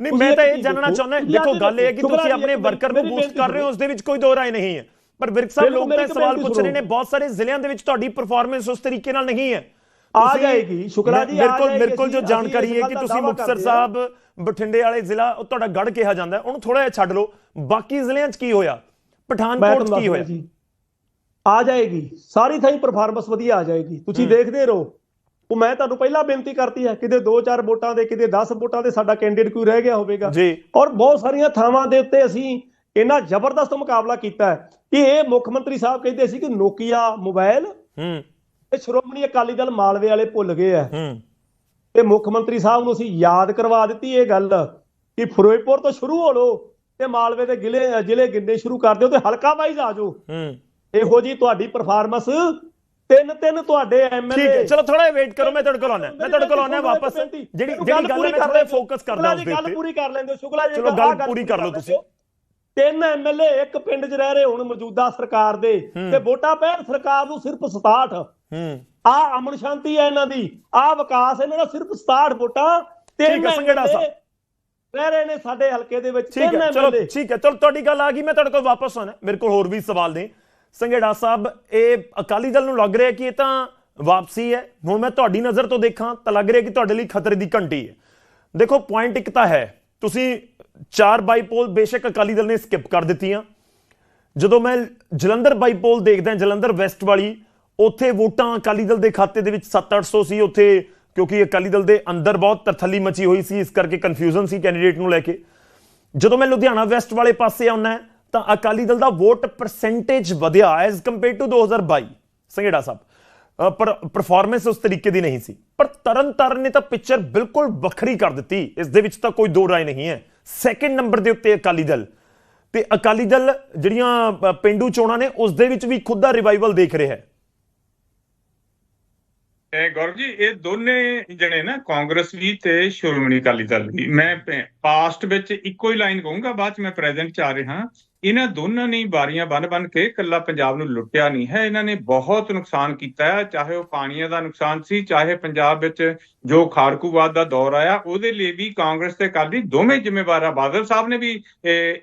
ਨਹੀਂ ਮੈਂ ਤਾਂ ਇਹ ਜਾਣਨਾ ਚਾਹੁੰਦਾ ਦੇਖੋ ਗੱਲ ਇਹ ਹੈ ਕਿ ਤੁਸੀਂ ਆਪਣੇ ਵਰਕਰ ਨੂੰ ਬੂਸਟ ਕਰ ਰਹੇ ਹੋ ਉਸ ਦੇ ਵਿੱਚ ਕੋਈ ਦੋ ਰਾਏ ਨਹੀਂ ਹੈ। ਪਰ ਵਿਰਕ ਸਾਹਿਬ ਲੋਕ ਤਾਂ ਸਵਾਲ ਪੁੱਛ ਰਹੇ ਨੇ। ਬਹੁਤ ਸਾਰੇ ਜ਼ਿਲ੍ਹਿਆਂ ਦੇ ਵਿੱਚ ਤੁਹਾਡੀ ਪਰਫਾਰਮੈਂਸ ਉਸ ਤਰੀਕੇ ਨਾਲ ਨਹੀਂ ਹੈ। ਆ ਜਾਏਗੀ, ਸ਼ੁਕਲਾ ਜੀ, ਮੇਰੇ ਕੋਲ ਜਾਏਗੀ, ਮੇਰੇ ਕੋਲ ਜੋ ਜਾਣਕਾਰੀ ਹੈ ਕਿ ਤੁਸੀਂ ਮੁਕਤਸਰ ਸਾਹਿਬ ਬਠਿੰਡੇ ਵਾਲੇ ਜ਼ਿਲ੍ਹਾ ਉਹ ਤੁਹਾਡਾ ਗੜ ਕਿਹਾ ਜਾਂਦਾ ਉਹਨੂੰ ਥੋੜਾ ਜਿਹਾ ਛੱਡ ਲਓ। ਬਾਕੀ ਜ਼ਿਲ੍ਹਿਆਂ 'ਚ ਕੀ ਹੋਇਆ? ਪਠਾਨਕੋਟ 'ਚ ਕੀ ਹੋਇਆ? ਆ ਜਾਏਗੀ। ਸਾਰੀ ਥਾਈ ਪਰਫਾਰਮੈਂਸ ਵਧੀਆ ਆ ਜਾਏਗੀ। ਤੁਸੀਂ ਦੇਖਦੇ ਰਹੋ। ਉਹ ਮੈਂ ਤੁਹਾਨੂੰ ਪਹਿਲਾਂ ਬੇਨਤੀ ਕਰਤੀ ਹੈ ਕਿਤੇ 2-4 ਵੋਟਾਂ ਦੇ ਕਿਤੇ 10 ਵੋਟਾਂ ਦੇ ਸਾਡਾ ਕੈਂਡੀਡੇਟ ਕੋਈ ਰਹਿ ਗਿਆ ਹੋਵੇਗਾ। ਜੀ। ਔਰ ਬਹੁਤ ਸਾਰੀਆਂ ਥਾਵਾਂ ਦੇ ਉੱਤੇ ਅਸੀਂ ਇੰਨਾ ਜ਼ਬਰਦਸਤ ਮੁਕਾਬਲਾ ਕੀਤਾ ਹੈ ਕਿ ਇਹ ਮੁੱਖ ਮੰਤਰੀ ਸਾਹਿਬ ਕਹਿੰਦੇ ਸੀ ਕਿ ਨੋਕੀਆ ਮੋਬਾਈਲ ਹੂੰ। ਇਹ ਸ਼੍ਰੋਮਣੀ ਅਕਾਲੀ ਦਲ ਮਾਲਵੇ ਵਾਲੇ ਭੁੱਲ ਗਏ ਆ ਹੂੰ। ਤੇ ਮੁੱਖ ਮੰਤਰੀ ਸਾਹਿਬ ਨੂੰ ਅਸੀਂ ਯਾਦ ਕਰਵਾ ਦਿੱਤੀ ਇਹ ਗੱਲ ਕਿ ਫਿਰੋਜ਼ਪੁਰ ਤੋਂ ਸ਼ੁਰੂ ਹੋ ਲਓ ਤੇ ਮਾਲਵੇ ਦੇ ਜ਼ਿਲ੍ਹੇ ਜ਼ਿਲ੍ਹੇ ਗਿਣਨੇ ਸ਼ੁਰੂ ਕਰ ਦਿਓ ਤੇ ਹਲਕਾ ਵਾਈਜ਼ ਆ ਜਾਓ। ਹੂੰ। ਇਹੋ ਜੀ ਤੁਹਾਡੀ ਪਰਫਾਰਮੈਂਸ ਤਿੰਨ ਤਿੰਨ ਤੁਹਾਡੇ ਠੀਕ ਹੈ ਐਮਐਲਏ ਚਲੋ ਥੋੜਾ ਜਿਹਾ ਵੇਟ ਕਰੋ ਮੈਂ ਤੁਹਾਡੇ ਕੋਲ ਆਉਣਾ ਮੈਂ ਤੁਹਾਡੇ ਕੋਲ ਆਉਣਾ ਵਾਪਸ। ਜਿਹੜੀ ਜਿਹੜੀ ਗੱਲ ਮੈਂ ਥੋੜਾ ਫੋਕਸ ਕਰਦਾ ਉਸ ਦੇ ਗੱਲ ਪੂਰੀ ਕਰ ਲੈਂਦੇ ਹੋ ਸ਼ੁਕਲਾ ਜੀ ਚਲੋ ਗੱਲ ਪੂਰੀ ਕਰ ਲਓ ਤੁਸੀਂ। ਤਿੰਨ ਐਮਐਲਏ ਇੱਕ ਪਿੰਡ 'ਚ ਰਹਿ ਰਹੇ ਹੁਣ ਮੌਜੂਦਾ ਸਰਕਾਰ ਦੇ। ਤੇ ਵੋਟਾਂ ਪੈਣ ਸਰਕਾਰ ਨੂੰ ਸਿਰਫ 67 ਹੂੰ। ਆ ਅਮਨ ਸ਼ਾਂਤੀ ਹੈ ਇਹਨਾਂ ਦੀ। ਆ ਵਿਕਾਸ ਇਹਨਾਂ ਦਾ ਸਿਰਫ 67 ਵੋਟਾਂ। ਤਿੰਨ ਸਾਹਿਬ। ਰਹਿ ਰਹੇ ਨੇ ਸਾਡੇ ਹਲਕੇ ਦੇ ਵਿੱਚ। ਠੀਕ ਤਿੰਨ MLA ਠੀਕ ਹੈ ਚਲੋ ਤੁਹਾਡੀ ਗੱਲ ਆ ਗਈ ਮੈਂ ਤੁਹਾਡੇ ਕੋਲ ਵਾਪਸ ਆਉਣਾ। ਮੇਰੇ ਕੋਲ ਹੋਰ ਵੀ ਸਵਾਲ ਨੇ। ਸੰਘੇੜਾ ਸਾਹਿਬ, ਇਹ ਅਕਾਲੀ ਦਲ ਨੂੰ ਲੱਗ ਰਿਹਾ ਕਿ ਇਹ ਤਾਂ ਵਾਪਸੀ ਹੈ। ਹੁਣ ਮੈਂ ਤੁਹਾਡੀ ਨਜ਼ਰ ਤੋਂ ਦੇਖਾਂ ਤਾਂ ਲੱਗ ਰਿਹਾ ਕਿ ਤੁਹਾਡੇ ਲਈ ਖਤਰੇ ਦੀ ਘੰਟੀ ਹੈ। ਦੇਖੋ ਪੁਆਇੰਟ ਇੱਕ ਤਾਂ ਹੈ, ਤੁਸੀਂ ਚਾਰ ਬਾਈਪੋਲ ਬੇਸ਼ੱਕ ਅਕਾਲੀ ਦਲ ਨੇ ਸਕਿਪ ਕਰ ਦਿੱਤੀਆਂ। ਜਦੋਂ ਮੈਂ ਜਲੰਧਰ ਬਾਈਪੋਲ ਦੇਖਦਾ, ਜਲੰਧਰ ਵੈਸਟ ਵਾਲੀ, ਉੱਥੇ ਵੋਟਾਂ ਅਕਾਲੀ ਦਲ ਦੇ ਖਾਤੇ ਦੇ ਵਿੱਚ 7-800 ਸੀ ਉੱਥੇ, ਕਿਉਂਕਿ ਅਕਾਲੀ ਦਲ ਦੇ ਅੰਦਰ ਬਹੁਤ ਤਰਥੱਲੀ ਮਚੀ ਹੋਈ ਸੀ, ਇਸ ਕਰਕੇ ਕਨਫਿਊਜ਼ਨ ਸੀ ਕੈਂਡੀਡੇਟ ਨੂੰ ਲੈ ਕੇ। ਜਦੋਂ ਮੈਂ ਲੁਧਿਆਣਾ ਵੈਸਟ ਵਾਲੇ ਪਾਸੇ ਆਉਣਾ ਤਾਂ ਅਕਾਲੀ ਦਲ ਦਾ ਵੋਟ ਪਰਸੈਂਟੇਜ ਵਧਿਆ as compare to 2022 Sanghera Sahib uh, ਪਰ ਪਰਫਾਰਮੈਂਸ ਉਸ ਤਰੀਕੇ ਦੀ ਨਹੀਂ ਸੀ। ਪਰ ਤਰਨ ਤਾਰਨ ਨੇ ਤਾਂ ਪਿਕਚਰ ਬਿਲਕੁਲ ਵੱਖਰੀ ਕਰ ਦਿੱਤੀ। ਇਸ ਦੇ ਵਿੱਚ ਤਾਂ ਕੋਈ ਦੋ ਰਾਏ ਨਹੀਂ ਹੈ। ਸੈਕੰਡ ਨੰਬਰ ਦੇ ਉੱਤੇ ਅਕਾਲੀ ਦਲ। ਤੇ ਅਕਾਲੀ ਦਲ ਜਿਹੜੀਆਂ ਅ, ਪਿੰਡੂ ਚੋਣਾਂ ਨੇ ਉਸ ਦੇ ਵਿੱਚ ਵੀ ਖੁਦ ਦਾ ਰਿਵਾਈਵਲ ਦੇਖ ਰਿਹਾ ਹੈ। ਇਹ ਗੌਰਵ ਜੀ ਇਹ ਦੋਨੇ ਜਣੇ ਨਾ ਕਾਂਗਰਸ ਵੀ ਤੇ ਸ਼੍ਰੋਮਣੀ ਅਕਾਲੀ ਦਲ ਵੀ। ਮੈਂ ਪਾਸਟ ਵਿੱਚ ਇੱਕੋ ਹੀ ਲਾਈਨ ਕਹੂੰਗਾ ਬਾਅਦ ਚ ਮੈਂ ਪ੍ਰੈਜ਼ੈਂਟ ਚ ਆ ਰਿਹਾ। ਇਹਨਾਂ ਦੋਨਾਂ ਨੇ ਬਾਰੀਆਂ ਬੰਨ-ਬੰਨ ਕੇ ਇਕੱਲਾ ਪੰਜਾਬ ਨੂੰ ਲੁੱਟਿਆ ਨਹੀਂ ਹੈ। ਇਹਨਾਂ ਨੇ ਬਹੁਤ ਨੁਕਸਾਨ ਕੀਤਾ ਹੈ ਚਾਹੇ ਉਹ ਪਾਣੀਆਂ ਦਾ ਨੁਕਸਾਨ ਸੀ ਚਾਹੇ ਪੰਜਾਬ ਵਿੱਚ ਜੋ ਖਾੜਕੂਵਾਦ ਦਾ ਦੌਰ ਆਇਆ ਉਹਦੇ ਲਈ ਵੀ ਕਾਂਗਰਸ ਤੇ ਅਕਾਲੀ ਦੋਵੇਂ ਜ਼ਿੰਮੇਵਾਰ ਆ ਬਾਦਲ ਸਾਹਿਬ ਨੇ ਵੀ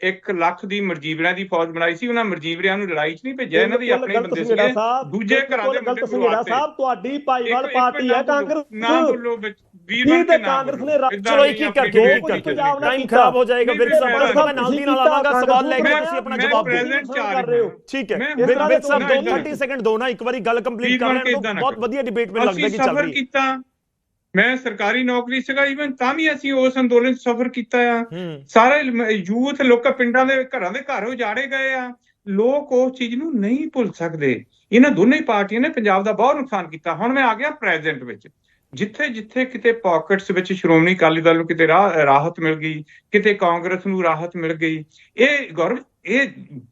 1 ਲੱਖ ਦੀ ਮਰਜੀਵਰਿਆਂ ਦੀ ਫੌਜ ਬਣਾਈ ਸੀ। ਉਹਨਾਂ ਮਰਜੀਵਰਿਆਂ ਨੂੰ ਲੜਾਈ 'ਚ ਨਹੀਂ ਭੇਜਿਆ। ਇਹਨਾਂ ਦੀ ਆਪਣੇ ਬੰਦੇ ਸੀਗੇ। ਦੂਜੇ ਘਰਾਂ ਦੇ ਮੁੰਡੇ ਸਾਹਿਬ ਤੁਹਾਡੀ ਭਾਈਵਾਲ ਪਾਰਟੀ ਹੈ ਕਾਂਗਰਸ ਨਾ ਬੋਲੋ ਵਿੱਚ ਬਣ ਤੇ ਕਾਂਗਰਸ। ਨੇ ਚਲੋ ਇੱਕ ਇੱਕ ਕਰਕੇ ਟਾਈਮ। ਖਰਾਬ ਹੋ ਜਾਏਗਾ। ਵਿਰਕ ਸਾਹਿਬ ਮੈਂ ਨਾਲ ਦੀ ਨਾਲ ਆਵਾਂਗਾ ਸਵਾਲ ਲੈ ਕੇ ਤੁਸੀਂ ਆਪਣਾ ਜਵਾਬ ਦਿਓ। ਠੀਕ ਹੈ। ਵਿਰਕ ਸਾਹਿਬ ਦੋ ਏਦਾਂ 30 ਸੈਕਿੰਡ ਦੋ ਨਾ ਇੱਕ ਵਾਰੀ ਗੱਲ ਕੰਪਲੀਟ ਕਰ ਲੈਣ ਨਾ ਬਹੁਤ। ਵਧੀਆ ਡਿਬੇਟ ਮੈਨੂੰ ਲੱਗਦਾ ਕਿ ਚੱਲ ਰਹੀ ਹੈ। ਕੀਤਾ। ਮੈਂ ਸਰਕਾਰੀ ਨੌਕਰੀ ਸੀਗਾ ਇਵਨ ਤਾਂ ਵੀ ਅਸੀਂ ਉਸ ਅੰਦੋਲਨ 'ਚ ਸਫਰ ਕੀਤਾ ਆ। ਸਾਰੇ ਯੂਥ ਲੋਕਾਂ ਪਿੰਡਾਂ ਦੇ ਘਰਾਂ ਦੇ ਘਰ ਉਜਾੜੇ ਗਏ ਆ। ਲੋਕ ਉਸ ਚੀਜ਼ ਨੂੰ ਨਹੀਂ ਭੁੱਲ ਸਕਦੇ। ਇਹਨਾਂ ਦੋਨੇ ਪਾਰਟੀਆਂ ਨੇ ਪੰਜਾਬ ਦਾ ਬਹੁਤ ਨੁਕਸਾਨ ਕੀਤਾ। ਹੁਣ ਮੈਂ ਆ ਗਿਆ ਪ੍ਰੈਜ਼ੈਂਟ ਵਿੱਚ। ਜਿੱਥੇ ਜਿੱਥੇ ਕਿਤੇ ਪਾਕਟਸ ਵਿੱਚ ਸ਼੍ਰੋਮਣੀ ਅਕਾਲੀ ਦਲ ਨੂੰ ਕਿਤੇ ਰਾਹਤ ਮਿਲ ਗਈ, ਕਿਤੇ ਕਾਂਗਰਸ ਨੂੰ ਰਾਹਤ ਮਿਲ ਗਈ, ਇਹ ਗੌਰਵ, ਇਹ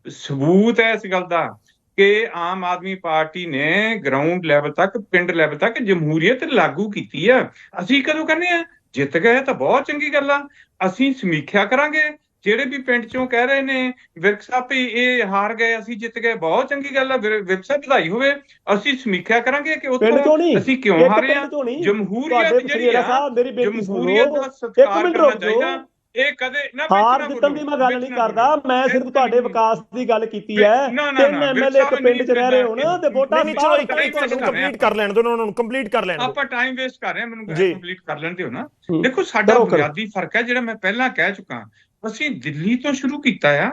ਸਬੂਤ ਹੈ ਇਸ ਗੱਲ ਦਾ ਕਿ ਆਮ ਆਦਮੀ ਪਾਰਟੀ ਨੇ ਗਰਾਊਂਡ ਲੈਵਲ ਤੱਕ, ਪਿੰਡ ਲੈਵਲ ਤੱਕ ਜਮਹੂਰੀਅਤ ਲਾਗੂ ਕੀਤੀ ਆ। ਅਸੀਂ ਕਦੋਂ ਕਹਿੰਦੇ ਆ? ਜਿੱਤ ਗਏ ਤਾਂ ਬਹੁਤ ਚੰਗੀ ਗੱਲ ਆ। ਅਸੀਂ ਸਮੀਖਿਆ ਕਰਾਂਗੇ। ਜਿਹੜੇ ਵੀ ਪਿੰਡ ਚੋਂ ਕਹਿ ਰਹੇ ਨੇ ਵਿਰਕ ਸਾਹਿਬ ਵੀ ਇਹ ਹਾਰ ਗਏ ਅਸੀਂ ਜਿੱਤ ਗਏ ਬਹੁਤ ਚੰਗੀ ਗੱਲ ਆ ਵਿਰ- ਵਿਰਕ ਸਾਹਿਬ ਵਧਾਈ ਹੋਵੇ ਅਸੀਂ ਸਮੀਖਿਆ ਕਰਾਂਗੇ ਕਿ ਉੱਥੋਂ ਅਸੀਂ ਕਿਉਂ ਹਾਰੇ ਆ ਜਮਹੂਰੀਅਤ ਜਿਹੜੀ ਆ ਜਮਹੂਰੀਅਤ ਦਾ ਸਤਿਕਾਰ ਕਰਨਾ। ਚਾਹੀਦਾ ਇਹ ਕਦੇ ਨਾ ਹਾਰ ਜਿੱਤਣ ਦੀ ਮੈਂ ਗੱਲ ਨਹੀਂ ਕਰਦਾ। ਮੈਂ ਸਿਰਫ ਤੁਹਾਡੇ ਵਿਕਾਸ ਦੀ ਗੱਲ ਕੀਤੀ ਹੈ ਤਿੰਨ ਐਮਐਲਏ ਇੱਕ ਪਿੰਡ 'ਚ ਰਹਿ ਰਹੇ ਹੋਣ ਤੇ ਵੋਟਾਂ ਨਹੀਂ ਨਹੀਂ ਚਲੋ ਇੱਕ ਇੱਕ ਰਹੇ ਕੰਪਲੀਟ ਕਰ ਲੈਣ ਦਿਓ ਉਹਨਾਂ ਨੂੰ ਕੰਪਲੀਟ ਕਰ ਲੈਣ ਦਿਓ ਆਪਾਂ ਟਾਈਮ ਵੇਸਟ ਕਰ ਰਹੇ ਹਾਂ ਮੈਨੂੰ। ਕੰਪਲੀਟ ਕਰ ਲੈਣ ਦਿਓ ਨਾ। ਦੇਖੋ ਸਾਡਾ। ਬੁਨਿਆਦੀ ਫ਼ਰਕ ਹੈ ਜਿਹੜਾ ਮੈਂ ਪਹਿਲਾਂ ਕਹਿ ਚੁੱਕਾ ਅਸੀਂ ਦਿੱਲੀ ਤੋਂ ਸ਼ੁਰੂ ਕੀਤਾ ਆ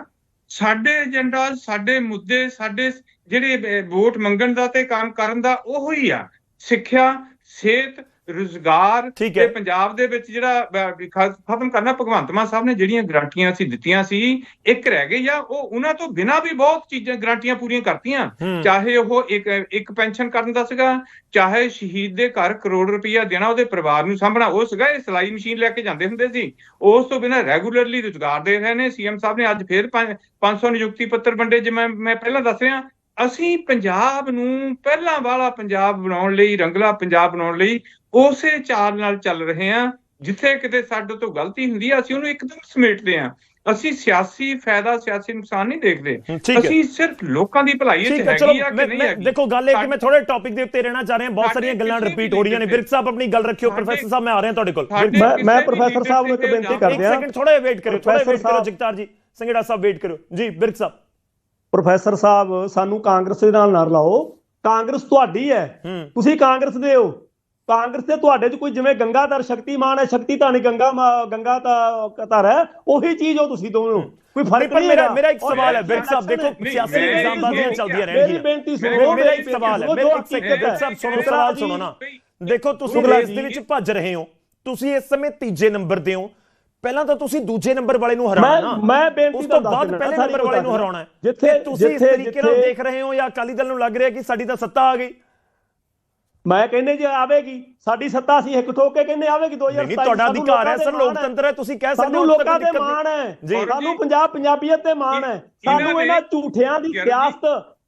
ਸਾਡੇ ਏਜੰਡਾ ਸਾਡੇ ਮੁੱਦੇ ਸਾਡੇ ਜਿਹੜੇ ਵੋਟ ਮੰਗਣ ਦਾ ਤੇ ਕੰਮ ਕਰਨ ਦਾ ਉਹੋ ਹੀ ਆ ਸਿੱਖਿਆ ਸਿਹਤ ਰੁਜ਼ਗਾਰ ਤੇ ਪੰਜਾਬ ਦੇ ਵਿੱਚ ਜਿਹੜਾ ਖਤਮ ਕਰਨਾ ਭਗਵੰਤ ਮਾਨ ਸਾਹਿਬ ਨੇ ਜਿਹੜੀਆਂ ਗਰੰਟੀਆਂ ਅਸੀਂ ਦਿੱਤੀਆਂ ਸੀ ਇੱਕ ਰਹਿ ਗਈ ਆ ਉਹ ਉਹਨਾਂ ਤੋਂ ਬਿਨਾਂ ਵੀ ਬਹੁਤ ਚੀਜ਼ਾਂ ਗਰੰਟੀਆਂ ਪੂਰੀਆਂ ਕਰਤੀਆਂ। ਚਾਹੇ ਉਹ ਇੱਕ ਇੱਕ ਪੈਨਸ਼ਨ ਕਰਨ ਦਾ ਸੀਗਾ ਚਾਹੇ ਸ਼ਹੀਦ ਦੇ ਘਰ ਕਰੋੜ ਰੁਪਈਆ ਦੇਣਾ ਉਹਦੇ ਪਰਿਵਾਰ ਨੂੰ ਸਾਂਭਣਾ ਉਹ ਸੀਗਾ ਇਹ ਸਿਲਾਈ ਮਸ਼ੀਨ ਲੈ ਕੇ ਜਾਂਦੇ ਹੁੰਦੇ ਸੀ। ਉਸ ਤੋਂ ਬਿਨਾਂ ਰੈਗੂਲਰਲੀ ਰੁਜ਼ਗਾਰ ਦੇ ਰਹੇ ਨੇ। ਸੀਐਮ ਸਾਹਿਬ ਨੇ ਅੱਜ ਫੇਰ 500 ਨਿਯੁਕਤੀ ਪੱਤਰ ਵੰਡੇ ਜਿਵੇਂ ਮੈਂ ਪਹਿਲਾਂ ਦੱਸ ਰਿਹਾ ਅਸੀਂ ਪੰਜਾਬ ਨੂੰ ਪਹਿਲਾਂ ਵਾਲਾ ਪੰਜਾਬ ਬਣਾਉਣ ਲਈ ਰੰਗਲਾ ਪੰਜਾਬ ਬਣਾਉਣ ਲਈ ਉਸੇ ਚਾਲ ਨਾਲ ਚੱਲ ਰਹੇ ਹਾਂ ਜਿੱਥੇ ਕਿਤੇ ਸਾਡੇ ਤੋਂ ਗਲਤੀ ਹੁੰਦੀ ਆ ਅਸੀਂ ਉਹਨੂੰ ਇੱਕਦਮ ਸਮੇਟਦੇ ਹਾਂ। ਅਸੀਂ ਸਿਆਸੀ ਫਾਇਦਾ ਸਿਆਸੀ ਨੁਕਸਾਨ ਨਹੀਂ ਦੇਖਦੇ। ਹੂੰ, ਹੈ। ਅਸੀਂ ਸਿਰਫ ਲੋਕਾਂ ਦੀ ਭਲਾਈ ਹੈ ਹੈਗੀ ਆ ਮੈਂ ਕਿ ਨਹੀਂ ਹੈਗੀ? ਦੇਖੋ ਗੱਲ ਇਹ ਕਿ ਮੈਂ ਥੋੜੇ ਟੌਪਿਕ ਦੇ ਉੱਤੇ ਰਹਿਣਾ ਚਾਹ ਰਿਹਾ ਬਹੁਤ ਸਾਰੀਆਂ ਗੱਲਾਂ ਰਿਪੀਟ ਹੋ ਰਹੀਆਂ ਨੇ। ਵਿਰਕ ਸਾਹਿਬ ਆਪਣੀ ਗੱਲ ਰੱਖਿਓ ਪ੍ਰੋਫੈਸਰ ਸਾਹਿਬ ਮੈਂ ਆ ਰਿਹਾ ਤੁਹਾਡੇ ਕੋਲ। ਮੈਂ- ਪ੍ਰੋਫੈਸਰ ਸਾਹਿਬ ਨੂੰ ਇੱਕ ਬੇਨਤੀ ਇੱਕ ਕਰਦੇ ਆ। ਸੈਕਿੰਡ ਥੋੜਾ ਵੇਟ ਕਰਿਓ ਥੋੜਾ ਪ੍ਰੋਫੈਸਰ ਵੇਟ ਕਰੋ ਸਾਹਿਬ- ਜਗਤਾਰ ਜੀ। ਸੰਗੜਾ ਸਾਹਿਬ ਵੇਟ ਕਰਿਓ। ਜੀ ਵਿਰਕ ਸਾਹਿਬ। ਪ੍ਰੋਫੈਸਰ ਸਾਹਿਬ ਸਾਨੂੰ ਕਾਂਗਰਸ ਦੇ ਨਾਲ ਨਾ ਰਲਾਓ। ਕਾਂਗਰਸ ਤੁਹਾਡੀ ਹੈ। ਤੁਸੀਂ ਕਾਂਗਰਸ ਦੇ ਹੋ। ਕਾਂਗਰਸ ਤੇ ਤੁਹਾਡੇ 'ਚ ਕੋਈ ਜਿਵੇਂ ਗੰਗਾਧਰ ਸ਼ਕਤੀਮਾਨ ਹੈ ਸ਼ਕਤੀ ਤਾਂ ਨਹੀਂ ਗੰਗਾ ਗੰਗਾ ਤਾਂ ਧਰ ਹੈ ਉਹੀ ਚੀਜ਼ ਹੋ ਤੁਸੀਂ ਦੋਨੋਂ ਕੋਈ ਫ਼ਰਕ ਨਹੀਂ ਮੇਰਾ। ਮੇਰਾ ਇੱਕ ਸਵਾਲ ਹੈ ਵਿਰਕ ਸਾਹਿਬ ਦੇਖੋ ਸਿਆਸੀ ਮੇਰੀ- ਮੇਰੀ- ਚੱਲਦੀਆਂ ਮੇਰੀ ਰਹਿਣਗੀਆਂ। ਬੇਨਤੀ ਸੁਣੋ ਮੇਰਾ ਮੇਰਾ ਇੱਕ ਮੇਰੀ ਸਵਾਲ ਹੈ ਮੇਰਾ ਇੱਕ ਸੈਕਿੰਡ ਸਾਹਿਬ ਸੁਣੋ ਸਵਾਲ। ਸੁਣੋ ਨਾ। ਦੇਖੋ ਤੁਸੀਂ ਰੇਸ ਦੇ। ਵਿੱਚ ਭੱਜ ਰਹੇ ਹੋ। ਤੁਸੀਂ ਇਸ ਸਮੇਂ ਤੀਜੇ ਨੰਬਰ ਤੇ ਹੋ। ਪਹਿਲਾਂ ਤਾਂ ਤੁਸੀਂ ਦੂਜੇ ਨੰਬਰ ਵਾਲੇ ਨੂੰ ਹਰਾਉਣਾ ਮੈਂ ਬੇਨਤੀ ਉਸ ਤੋਂ ਬਾਅਦ ਪਹਿਲੇ ਨੰਬਰ ਵਾਲੇ ਨੂੰ ਹਰਾਉਣਾ ਜਿੱਥੇ ਤੁਸੀਂ ਇਸ ਤਰੀਕੇ ਨਾਲ ਦੇਖ ਰਹੇ ਹੋ ਜਾਂ ਅਕਾਲੀ ਦਲ ਨੂੰ ਲੱਗ ਰਿਹਾ ਕਿ ਸਾਡੀ ਤਾਂ ਸੱਤਾ ਆ ਗਈ? ਮੈਂ ਕਹਿੰਦੇ ਜੇ ਆਵੇਗੀ ਸਾਡੀ ਸੱਤਾ ਸੀ ਇੱਕ ਠੋਕ ਕੇ ਕਹਿੰਦੇ ਆਵੇਗੀ 2027 ਨਹੀਂ ਤੁਹਾਡਾ ਅਧਿਕਾਰ ਹੈ ਸਰ ਲੋਕਤੰਤਰ ਹੈ ਤੁਸੀਂ ਕਹਿ ਸਕਦੇ ਸਾਨੂੰ ਹੋ ਲੋਕਾਂ ਤੇ। ਮਾਣ ਹੈ। ਸਾਨੂੰ ਪੰਜਾਬ ਪੰਜਾਬੀਅਤ ਤੇ ਮਾਣ ਹੈ। ਇਹਨਾਂ ਸਾਨੂੰ ਨੇ- ਇਹਨਾਂ ਝੂਠਿਆਂ ਦੀ ਸਿਆਸਤ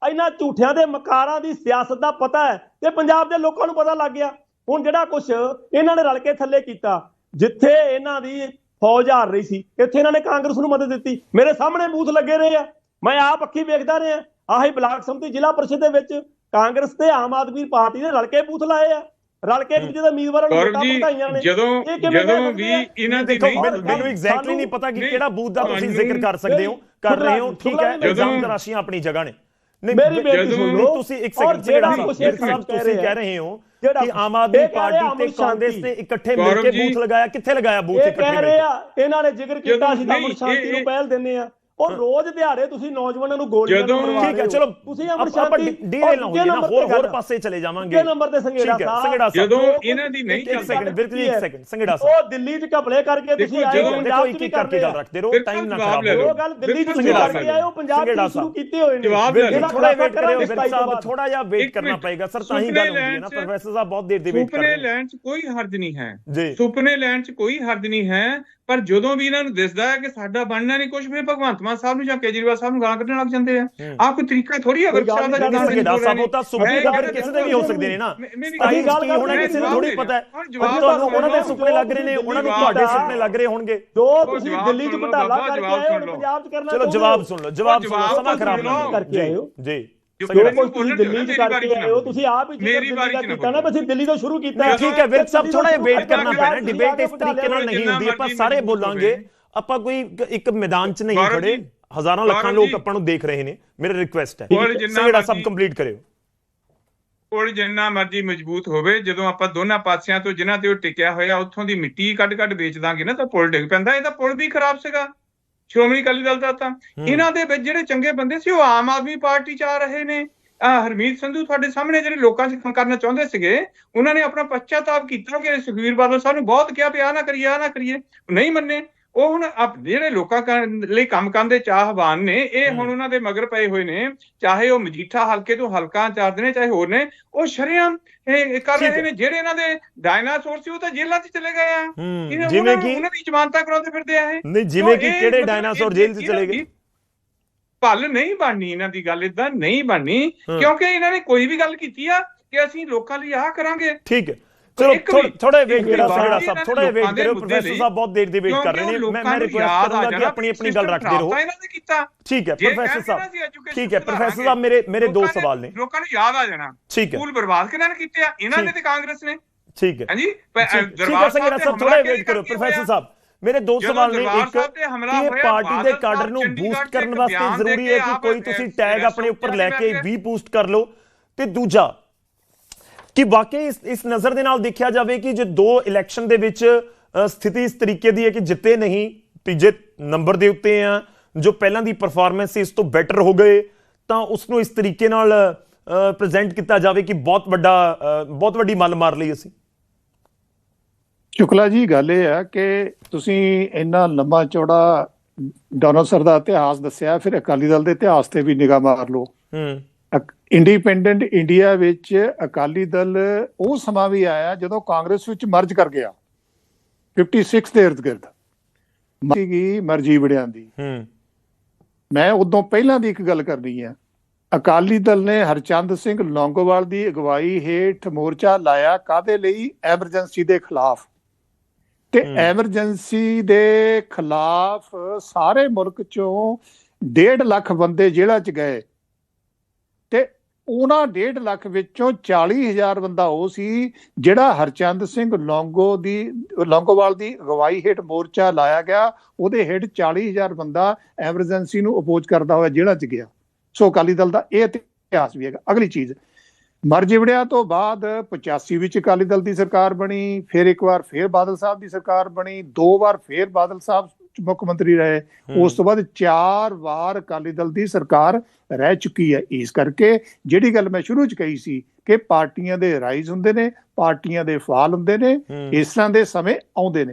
ਇਹਨਾਂ ਝੂਠਿਆਂ ਦੇ ਮਕਾਰਾਂ ਦੀ ਸਿਆਸਤ ਦਾ ਪਤਾ ਹੈ ਤੇ ਪੰਜਾਬ ਦੇ ਲੋਕਾਂ ਨੂੰ ਪਤਾ ਲੱਗ ਗਿਆ। ਹੁਣ ਜਿਹੜਾ ਕੁਝ ਇਹਨਾਂ ਨੇ ਰਲ ਕੇ ਥੱਲੇ ਕੀਤਾ ਜਿੱਥੇ ਇਹਨਾਂ ਦੀ ਫੌਜ ਹਾਰ ਰਹੀ ਸੀ। ਇੱਥੇ ਇਹਨਾਂ ਨੇ ਕਾਂਗਰਸ ਨੂੰ ਮਦਦ ਦਿੱਤੀ। ਮੇਰੇ ਸਾਹਮਣੇ ਬੂਥ ਲੱਗੇ ਰਹੇ ਆ। ਮੈਂ ਆਪ ਅੱਖੀ ਵੇਖਦਾ ਰਿਹਾ। ਆਹੀ ਬਲਾਕ ਸੰਮਤੀ ਜ਼ਿਲ੍ਹਾ ਪਰਿਸ਼ਦ ਦੇ ਵਿੱਚ ਕਾਂਗਰਸ ਤੇ ਆਮ ਆਦਮੀ ਪਾਰਟੀ ਨੇ ਰਲ ਕੇ ਬੂਥ ਲਾਏ ਆ। ਰਲ ਕੇ ਇੱਕ ਦੂਜੇ ਦੇ ਉਮੀਦਵਾਰਾਂ ਨੂੰ ਵੋਟਾਂ ਭਟਾਈਆਂ ਨੇ। ਜਦੋਂ ਜਦੋਂ ਵੀ? ਇਹਨਾਂ ਦੀ ਨਹੀਂ ਮੈਨੂੰ- ਐਗਜ਼ੈਕਟਲੀ ਨਹੀਂ ਪਤਾ ਕਿ ਕਿਹੜਾ ਬੂਥ ਦਾ ਤੁਸੀਂ ਜ਼ਿਕਰ ਕਰ ਸਕਦੇ ਹੋ। ਕਰ ਰਹੇ ਹੋ ਠੀਕ ਹੈ ਜਦੋਂ- ਇਲਜ਼ਾਮ ਤਰਾਸ਼ੀਆਂ ਆਪਣੀ ਜਗ੍ਹਾ ਨੇ। ਨਹੀਂ ਮੇਰੀ ਬ- ਬੇਨਤੀ ਜਦੋਂ ਸੁਣ ਤੁਸੀਂ ਇੱਕ ਸੈਕਿੰਡ ਜਿਹੜਾ ਤੁਸੀਂ ਰਹੇ ਕਹਿ ਰਹੇ ਹੋ ਕਿ ਆਮ ਆਦਮੀ ਇਹ ਕਹਿ ਪਾਰਟੀ ਤੇ ਕਾਂਗਰਸ। ਨੇ ਇਕੱਠੇ ਮਿਲ ਕੇ ਬੂਥ ਲਗਾਇਆ। ਕਿੱਥੇ ਲਗਾਇਆ ਬੂਥ ਇਹ ਇਕੱਠੇ ਕਹਿ ਮਿਲ ਰਹੇ ਆ ਇਹਨਾਂ ਨੇ ਜ਼ਿਕਰ ਕੀਤਾ ਜਦੋਂ- ਸੀ ਤਾਂ ਨਹੀਂ, ਸ਼ਾਂਤੀ ਇਹ- ਨੂੰ ਪਹਿਲ ਦਿੰਦੇ ਆ ਔਰ ਰੋਜ਼ ਦਿਹਾੜੇ ਤੁਸੀਂ ਨੌਜਵਾਨਾਂ ਨੂੰ ਗੋਲੀਆਂ ਜਦੋਂ- ਨਾਲ ਮਰਵਾ ਠੀਕ ਹੈ ਹੋ। ਚਲੋ ਤੁਸੀਂ ਅਮਰ ਸ਼ਾਂਤੀ ਡੀਲ ਨਾ ਹੋਈਏ ਨਾ ਹੋਰ ਤੇ। ਪਾਸੇ ਚਲੇ ਜਾਵਾਂਗੇ ਦੂਜੇ ਨੰਬਰ ਤੇ ਹੈ ਸਾਹਿਬ ਜਦੋਂ ਉਹ- ਇਹਨਾਂ ਦੀ ਨਹੀਂ ਇੱਕ ਚੱਲਦੀ ਸੈਕਿੰਡ ਬਿਲਕੁਲ ਇੱਕ ਸੈਕਿੰਡ ਸੰਘੇੜਾ ਉਹ ਸਾਹਿਬ ਦਿੱਲੀ 'ਚ ਘਪਲੇ ਕਰਕੇ ਤੁਸੀਂ ਆਏ ਜਦੋਂ- ਹੋ ਦੇਖੋ ਇੱਕ ਇੱਕ ਕਰ ਕਰਕੇ ਗੱਲ ਰੱਖਦੇ ਰਹੋ ਟਾਈਮ ਨਾ ਖਰਾਬ ਲਓ। ਉਹ ਗੱਲ ਦਿੱਲੀ 'ਚ ਜਵਾਬ ਕਰਕੇ ਆਏ ਹੋ ਪੰਜਾਬ 'ਚ ਸੰਘੇੜਾ ਸ਼ੁਰੂ। ਕੀਤੇ ਹੋਏ ਨੇ ਜਵਾਬ ਲੈ ਲਓ। ਥੋੜਾ ਵੇਟ ਕਰਿਓ ਸਤਾਈ ਸਾਹਿਬ ਤੋਂ। ਥੋੜਾ ਜਿਹਾ ਵੇਟ ਕਰਨਾ। ਪਏਗਾ ਸਰ ਤਾਂ ਹੀ ਸੁਪਨੇ ਗੱਲ ਹੁੰਦੀ ਹੈ ਨਾ ਪ੍ਰੋਫੈਸਰ ਸਾਹਿਬ ਬਹੁਤ ਦੇਰ ਦੀ ਵੇਟ ਕਰ ਸੁਪਨੇ ਰਹੇ ਨੇ ਲੈਣ 'ਚ ਕੋਈ ਹਰਜ ਨਹੀਂ ਹੈ ਜੀ ਸੁਪਨੇ ਲੈਣ 'ਚ ਕੋਈ ਹਰਜ ਨਹੀਂ ਹੈ ਪਰ ਜਦੋਂ ਵੀ ਇਹਨਾਂ ਨੂੰ ਦਿਸਦਾ ਹੈ ਕਿ ਸਾਡਾ ਬਣਨਾ ਨਹੀਂ ਕੁਝ ਵੀ ਭਗਵੰਤ ਮਾਨ ਸਾਹਿਬ ਨੂੰ ਜਾਂ ਕੇਜਰੀਵਾਲ ਸਾਹਿਬ ਨੂੰ ਗਾਲਾਂ ਕੱਢਣ ਲੱਗ ਜਾਂਦੇ ਆ। ਆਹ ਕੋਈ ਤਰੀਕਾ ਥੋੜੀ ਅਗਰ ਸ਼ਾਹ ਦਾ ਨਹੀਂ ਜਿੱਦਾਂ ਕਰਨੀ ਸੰਘੇੜਾ ਬੋਲ ਰਹੇ ਸਾਹਿਬ ਨੇ। ਉਹ ਤਾਂ ਸੁਪਨੇ ਫਿਰ ਕਿਸੇ ਦੇ ਵੀ ਹੋ ਸਕਦੇ ਨੇ ਨਾ ਸਤਾਈ ਗੱਲ ਚ ਕੀ ਹੋਣਾ ਕਿਸੇ ਨੂੰ ਥੋੜੀ ਪਤਾ ਹੈ ਤੁਹਾਨੂੰ ਉਹਨਾਂ ਦੇ। ਸੁਪਨੇ ਲੱਗ ਰਹੇ ਨੇ ਉਹਨਾਂ ਨੂੰ ਤੁਹਾਡੇ ਸੁਪਨੇ ਲੱਗ ਰਹੇ ਹੋਣਗੇ ਜੋ ਤੁਸੀਂ ਦਿੱਲੀ 'ਚ ਘਟਾਲਾ ਕਰਕੇ ਆਏ ਹੋ। ਪੰਜਾਬ 'ਚ ਕਰਨਾ ਚਲੋ ਜਵਾਬ। ਸੁਣ ਲਓ ਜਵਾਬ ਸੁਣ ਲਓ ਸਮਾਂ ਖਰਾਬ ਨਾ। ਕਰਕੇ ਆਏ ਹੋ ਜੀ ਜੋ ਕੁਝ ਤੁਸੀਂ ਦਿੱਲੀ 'ਚ ਕਰਕੇ ਆਏ ਹੋ ਤੁਸੀਂ ਆਪ ਹੀ ਮੇਰੀ ਜਿਹੜਾ ਵਾਰੀ 'ਚ ਕੀਤਾ ਨਾ ਅਸੀਂ ਦਿੱਲੀ ਤੋਂ ਸ਼ੁਰੂ ਕੀਤਾ। ਠੀਕ ਹੈ ਵਿਰਕ ਸਾਹਿਬ ਥੋੜਾ ਜਿਹਾ ਵੇਟ ਕਰਨਾ ਪੈਣਾ ਡਿਬੇਟ ਇਸ ਤਰੀਕੇ ਨਾਲ ਨਹੀਂ ਹੁੰਦੀ ਆਪਾਂ ਸਾਰੇ ਬੋਲਾਂਗੇ। ਆਪਾਂ ਕੋਈ ਇੱਕ- ਮੈਦਾਨ 'ਚ ਨਹੀਂ ਖੜੇ। ਹਜ਼ਾਰਾਂ ਲੱਖਾਂ ਲੋਕ। ਆਪਾਂ ਨੂੰ ਦੇਖ ਰਹੇ ਨੇ ਮੇਰਾ ਰਿਕੁਐਸਟ ਹੈ। ਸਾਹਿਬ ਮਰਜ਼ੀ- ਕੰਪਲੀਟ ਕਰਿਓ। ਕੋਲ ਜਿੰਨਾ ਮਰਜ਼ੀ ਮਜ਼ਬੂਤ ਹੋਵੇ ਜਦੋਂ ਆਪਾਂ ਦੋਨਾਂ ਪਾਸਿਆਂ ਤੋਂ ਜਿਨ੍ਹਾਂ ਤੇ ਉਹ ਟਿਕਿਆ ਹੋਇਆ ਉੱਥੋਂ ਦੀ ਮਿੱਟੀ ਕੱਢ ਕੱਢ ਵੇਚ ਦਾਂਗੇ ਨਾ ਤਾਂ ਪੁਲ ਡਿੱਗ ਪੈਂਦਾ ਇਹ ਤਾਂ ਪੁਲ ਵੀ ਖਰਾਬ ਸੀਗਾ। ਸ਼੍ਰੋਮਣੀ ਅਕਾਲੀ ਦਲ ਦਾ ਤਾਂ। ਇਹਨਾਂ ਦੇ ਵਿੱਚ ਜਿਹੜੇ ਚੰਗੇ ਬੰਦੇ ਸੀ ਉਹ ਆਮ ਆਦਮੀ ਪਾਰਟੀ ਚ ਆ ਰਹੇ ਨੇ। ਹਰਮੀਤ ਸੰਧੂ ਤੁਹਾਡੇ ਸਾਹਮਣੇ ਜਿਹੜੇ ਲੋਕਾਂ 'ਚ ਕੰਮ ਕਰਨਾ ਚਾਹੁੰਦੇ ਸੀਗੇ ਉਹਨਾਂ ਨੇ ਆਪਣਾ ਪਛਤਾਤਾਪ ਕੀਤਾ ਕਿ ਸੁਖਵੀਰ ਬਾਦਲ ਸਾਹਿਬ ਨੂੰ ਬਹੁਤ ਕਿਹਾ ਵੀ ਆਹ ਨਾ ਕਰੀਏ ਆਹ ਨਾ ਕਰੀਏ। ਨਹੀਂ ਮੰਨੇ। ਉਹ ਹੁਣ ਆਪ- ਜਿਹੜੇ ਲੋਕਾਂ ਕਰਨ ਲਈ ਕੰਮ ਕਰਨ ਦੇ ਚਾਹਵਾਨ ਨੇ ਇਹ ਹੁਣ ਉਹਨਾਂ ਦੇ ਮਗਰ ਪਏ ਹੋਏ ਨੇ ਚਾਹੇ ਉਹ ਮਜੀਠਾ ਹਲਕੇ ਤੋਂ ਹਲਕਾ ਚਾਰਦੇ ਨੇ ਚਾਹੇ ਹੋਰ ਨੇ ਉਹ ਸ਼ਰੇਆਮ ਇਹ ਕਰ। ਰਹੇ ਨੇ ਜਿਹੜੇ ਇਹਨਾਂ ਦੇ ਡਾਇਨਾਸੌਰ ਸੀ ਉਹ ਤਾਂ ਜੇਲ੍ਹਾਂ 'ਚ ਚਲੇ ਗਏ ਆ। ਜਿਵੇਂ ਕਿ ਉਹਨਾਂ ਦੀ ਜ਼ਮਾਨਤਾਂ ਕਰਾਉਂਦੇ ਫਿਰਦੇ ਆ ਇਹ। ਨਹੀਂ ਜਿਵੇਂ ਕਿ ਕਿਹੜੇ ਡਾਇਨਾਸੌਰ ਜੇਲ੍ਹ 'ਚ ਚਲੇ ਗਏ? ਭੱਲ ਨਹੀਂ ਬਣਨੀ ਇਹਨਾਂ ਦੀ ਗੱਲ ਇਦਾਂ ਨਹੀਂ ਬਣਨੀ। ਕਿਉਂਕਿ ਇਹਨਾਂ ਨੇ ਕੋਈ ਵੀ ਗੱਲ ਕੀਤੀ ਆ ਕਿ ਅਸੀਂ ਲੋਕਾਂ ਲਈ ਆਹ ਕਰਾਂਗੇ। ਠੀਕ ਹੈ। ਚਲੋ ਥੋੜਾ ਵੇਟ ਬਾਤ ਸਾਹਿਬ ਇਹਨਾਂ ਥੋੜਾ ਵੇਟ ਮੁੱਦੇ ਪ੍ਰੋਫੈਸਰ। ਸਾਹਿਬ ਬਹੁਤ ਦੇਰ ਦੀ ਵੇਟ ਕਰ ਰਹੇ ਨੇ। ਮੈਂ ਰਿਕੁਐਸਟ ਕਰੂੰਗਾ ਕਿ ਆਪਣੀ ਆਪਣੀ ਗੱਲ ਰੱਖਦੇ ਰਹੋ। ਠੀਕ ਹੈ ਪ੍ਰੋਫੈਸਰ ਸਾਹਿਬ। ਠੀਕ ਹੈ ਪ੍ਰੋਫੈਸਰ ਸਾਹਿਬ ਮੇਰੇ ਮੇਰੇ ਦੋ ਸਵਾਲ ਨੇ। ਲੋਕਾਂ ਨੂੰ ਯਾਦ ਆ ਜਾਣਾ। ਸਕੂਲ ਬਰਬਾਦ ਕਿਹਨਾਂ ਨੇ ਕੀਤੇ ਆ? ਇਹਨਾਂ ਨੇ। ਤੇ ਕਾਂਗਰਸ ਨੇ। ਠੀਕ ਹੈ। ਹਾਂਜੀ? ਦਰਬਾਰ ਸਾਹਿਬ ਥੋੜਾ ਵੇਟ ਕਰੋ ਪ੍ਰੋਫੈਸਰ? ਸਾਹਿਬ। ਮੇਰੇ ਦੋ ਸਵਾਲ ਨੇ। ਇੱਕ ਇਹ ਪਾਰਟੀ ਦੇ ਕਾਡਰ ਨੂੰ ਬੂਸਟ ਕਰਨ ਵਾਸਤੇ ਜ਼ਰੂਰੀ ਹੈ ਕਿ ਕੋਈ ਤੁਸੀਂ ਟੈਗ ਆਪਣੇ ਉੱਪਰ ਲੈ ਕੇ ਵੀ ਪੋਸਟ ਕਰ ਲਓ। ਤੇ ਦੂਜਾ ਕਿ ਵਾਕਈ ਇਸ ਇਸ ਨਜ਼ਰ ਦੇ ਨਾਲ ਦੇਖਿਆ ਜਾਵੇ ਕਿ ਜੇ ਦੋ ਇਲੈਕਸ਼ਨ ਦੇ ਵਿੱਚ ਸਥਿਤੀ ਇਸ ਤਰੀਕੇ ਦੀ ਹੈ ਕਿ ਜਿੱਤੇ ਨਹੀਂ ਤੀਜੇ ਨੰਬਰ ਦੇ ਉੱਤੇ ਆ ਜੋ ਪਹਿਲਾਂ ਦੀ ਪਰਫਾਰਮੈਂਸ ਇਸ ਤੋਂ ਬੈਟਰ ਹੋ ਗਏ ਤਾਂ ਉਸ ਨੂੰ ਇਸ ਤਰੀਕੇ ਨਾਲ ਪ੍ਰੈਜ਼ੈਂਟ ਕੀਤਾ ਜਾਵੇ ਕਿ ਬਹੁਤ ਵੱਡਾ ਬਹੁਤ ਵੱਡੀ ਮੱਲ ਮਾਰ ਲਈ ਅਸੀਂ। ਸ਼ੁਕਲਾ ਜੀ ਗੱਲ ਇਹ ਹੈ ਕਿ ਤੁਸੀਂ ਇੰਨਾ ਲੰਮਾ ਚੌੜਾ ਡਾਇਨਾਸੌਰ ਦਾ ਇਤਿਹਾਸ ਦੱਸਿਆ ਫਿਰ ਅਕਾਲੀ ਦਲ ਦੇ ਇਤਿਹਾਸ ਤੇ ਵੀ ਨਿਗਾਹ ਮਾਰ ਲਓ। ਹੂੰ। ਇੰਡੀਪੈਂਡੈਂਟ ਇੰਡੀਆ ਵਿੱਚ ਅਕਾਲੀ ਦਲ ਉਹ ਸਮਾਂ ਵੀ ਆਇਆ ਜਦੋਂ ਕਾਂਗਰਸ ਵਿੱਚ ਮਰਜ ਕਰ ਗਿਆ। 56 ਦੇ ਇਰਦ ਗਿਰਦ ਸੀਗੀ ਮਰਜ਼ੀ ਵੜਿਆਂ ਦੀ। ਹੂੰ। ਮੈਂ ਉਦੋਂ ਪਹਿਲਾਂ ਦੀ ਇੱਕ ਗੱਲ ਕਰਨੀ ਹੈ ਅਕਾਲੀ ਦਲ ਨੇ ਹਰਚੰਦ ਸਿੰਘ ਲੌਂਗੋਵਾਲ ਦੀ ਅਗਵਾਈ ਹੇਠ ਮੋਰਚਾ ਲਾਇਆ ਕਾਦੇ ਲਈ? ਐਮਰਜੈਂਸੀ ਦੇ ਖਿਲਾਫ। ਤੇ। ਐਮਰਜੈਂਸੀ ਦੇ ਖਿਲਾਫ ਸਾਰੇ ਮੁਲਕ ਚੋਂ 1.5 ਲੱਖ ਬੰਦੇ ਜੇਲ੍ਹਾਂ 'ਚ ਗਏ। ਤੇ ਉਹਨਾਂ 1.5 ਲੱਖ ਵਿੱਚੋਂ 40000 ਬੰਦਾ ਉਹ ਸੀ ਜਿਹੜਾ ਹਰਚੰਦ ਸਿੰਘ ਲੌਂਗੋ ਦੀ, ਲੌਂਗੋਵਾਲ ਦੀ ਅਗਵਾਈ ਹੇਠ ਮੋਰਚਾ ਲਾਇਆ ਗਿਆ। ਉਹਦੇ ਹੇਠ 40000 ਬੰਦਾ ਐਮਰਜੈਂਸੀ ਨੂੰ ਅਪੋਜ਼ ਕਰਦਾ ਹੋਇਆ ਜੇਲ੍ਹਾਂ 'ਚ ਗਿਆ। ਸੋ ਅਕਾਲੀ ਦਲ ਦਾ ਇਹ ਇਤਿਹਾਸ ਵੀ ਹੈਗਾ। ਅਗਲੀ ਚੀਜ਼ ਮਰਜਿਵੜਿਆਂ ਤੋਂ ਬਾਅਦ 85 ਵਿੱਚ ਅਕਾਲੀ ਦਲ ਦੀ ਸਰਕਾਰ ਬਣੀ, ਫਿਰ ਇੱਕ ਵਾਰ ਫਿਰ ਬਾਦਲ ਸਾਹਿਬ ਦੀ ਸਰਕਾਰ ਬਣੀ, ਦੋ ਵਾਰ ਫਿਰ ਬਾਦਲ ਸਾਹਿਬ ਮੁੱਖ ਮੰਤਰੀ ਰਹੇ ਉਸ ਤੋਂ ਬਾਅਦ ਚਾਰ ਵਾਰ ਅਕਾਲੀ ਦਲ ਦੀ ਸਰਕਾਰ ਰਹਿ ਚੁੱਕੀ ਹੈ ਇਸ ਕਰਕੇ ਜਿਹੜੀ ਗੱਲ ਮੈਂ ਸ਼ੁਰੂ ਚ ਕਹੀ ਸੀ ਕਿ ਪਾਰਟੀਆਂ ਦੇ ਰਾਈਜ਼ ਹੁੰਦੇ ਨੇ ਪਾਰਟੀਆਂ ਦੇ ਫਾਲ ਹੁੰਦੇ ਨੇ। ਇਸ ਤਰ੍ਹਾਂ ਦੇ ਸਮੇਂ ਆਉਂਦੇ ਨੇ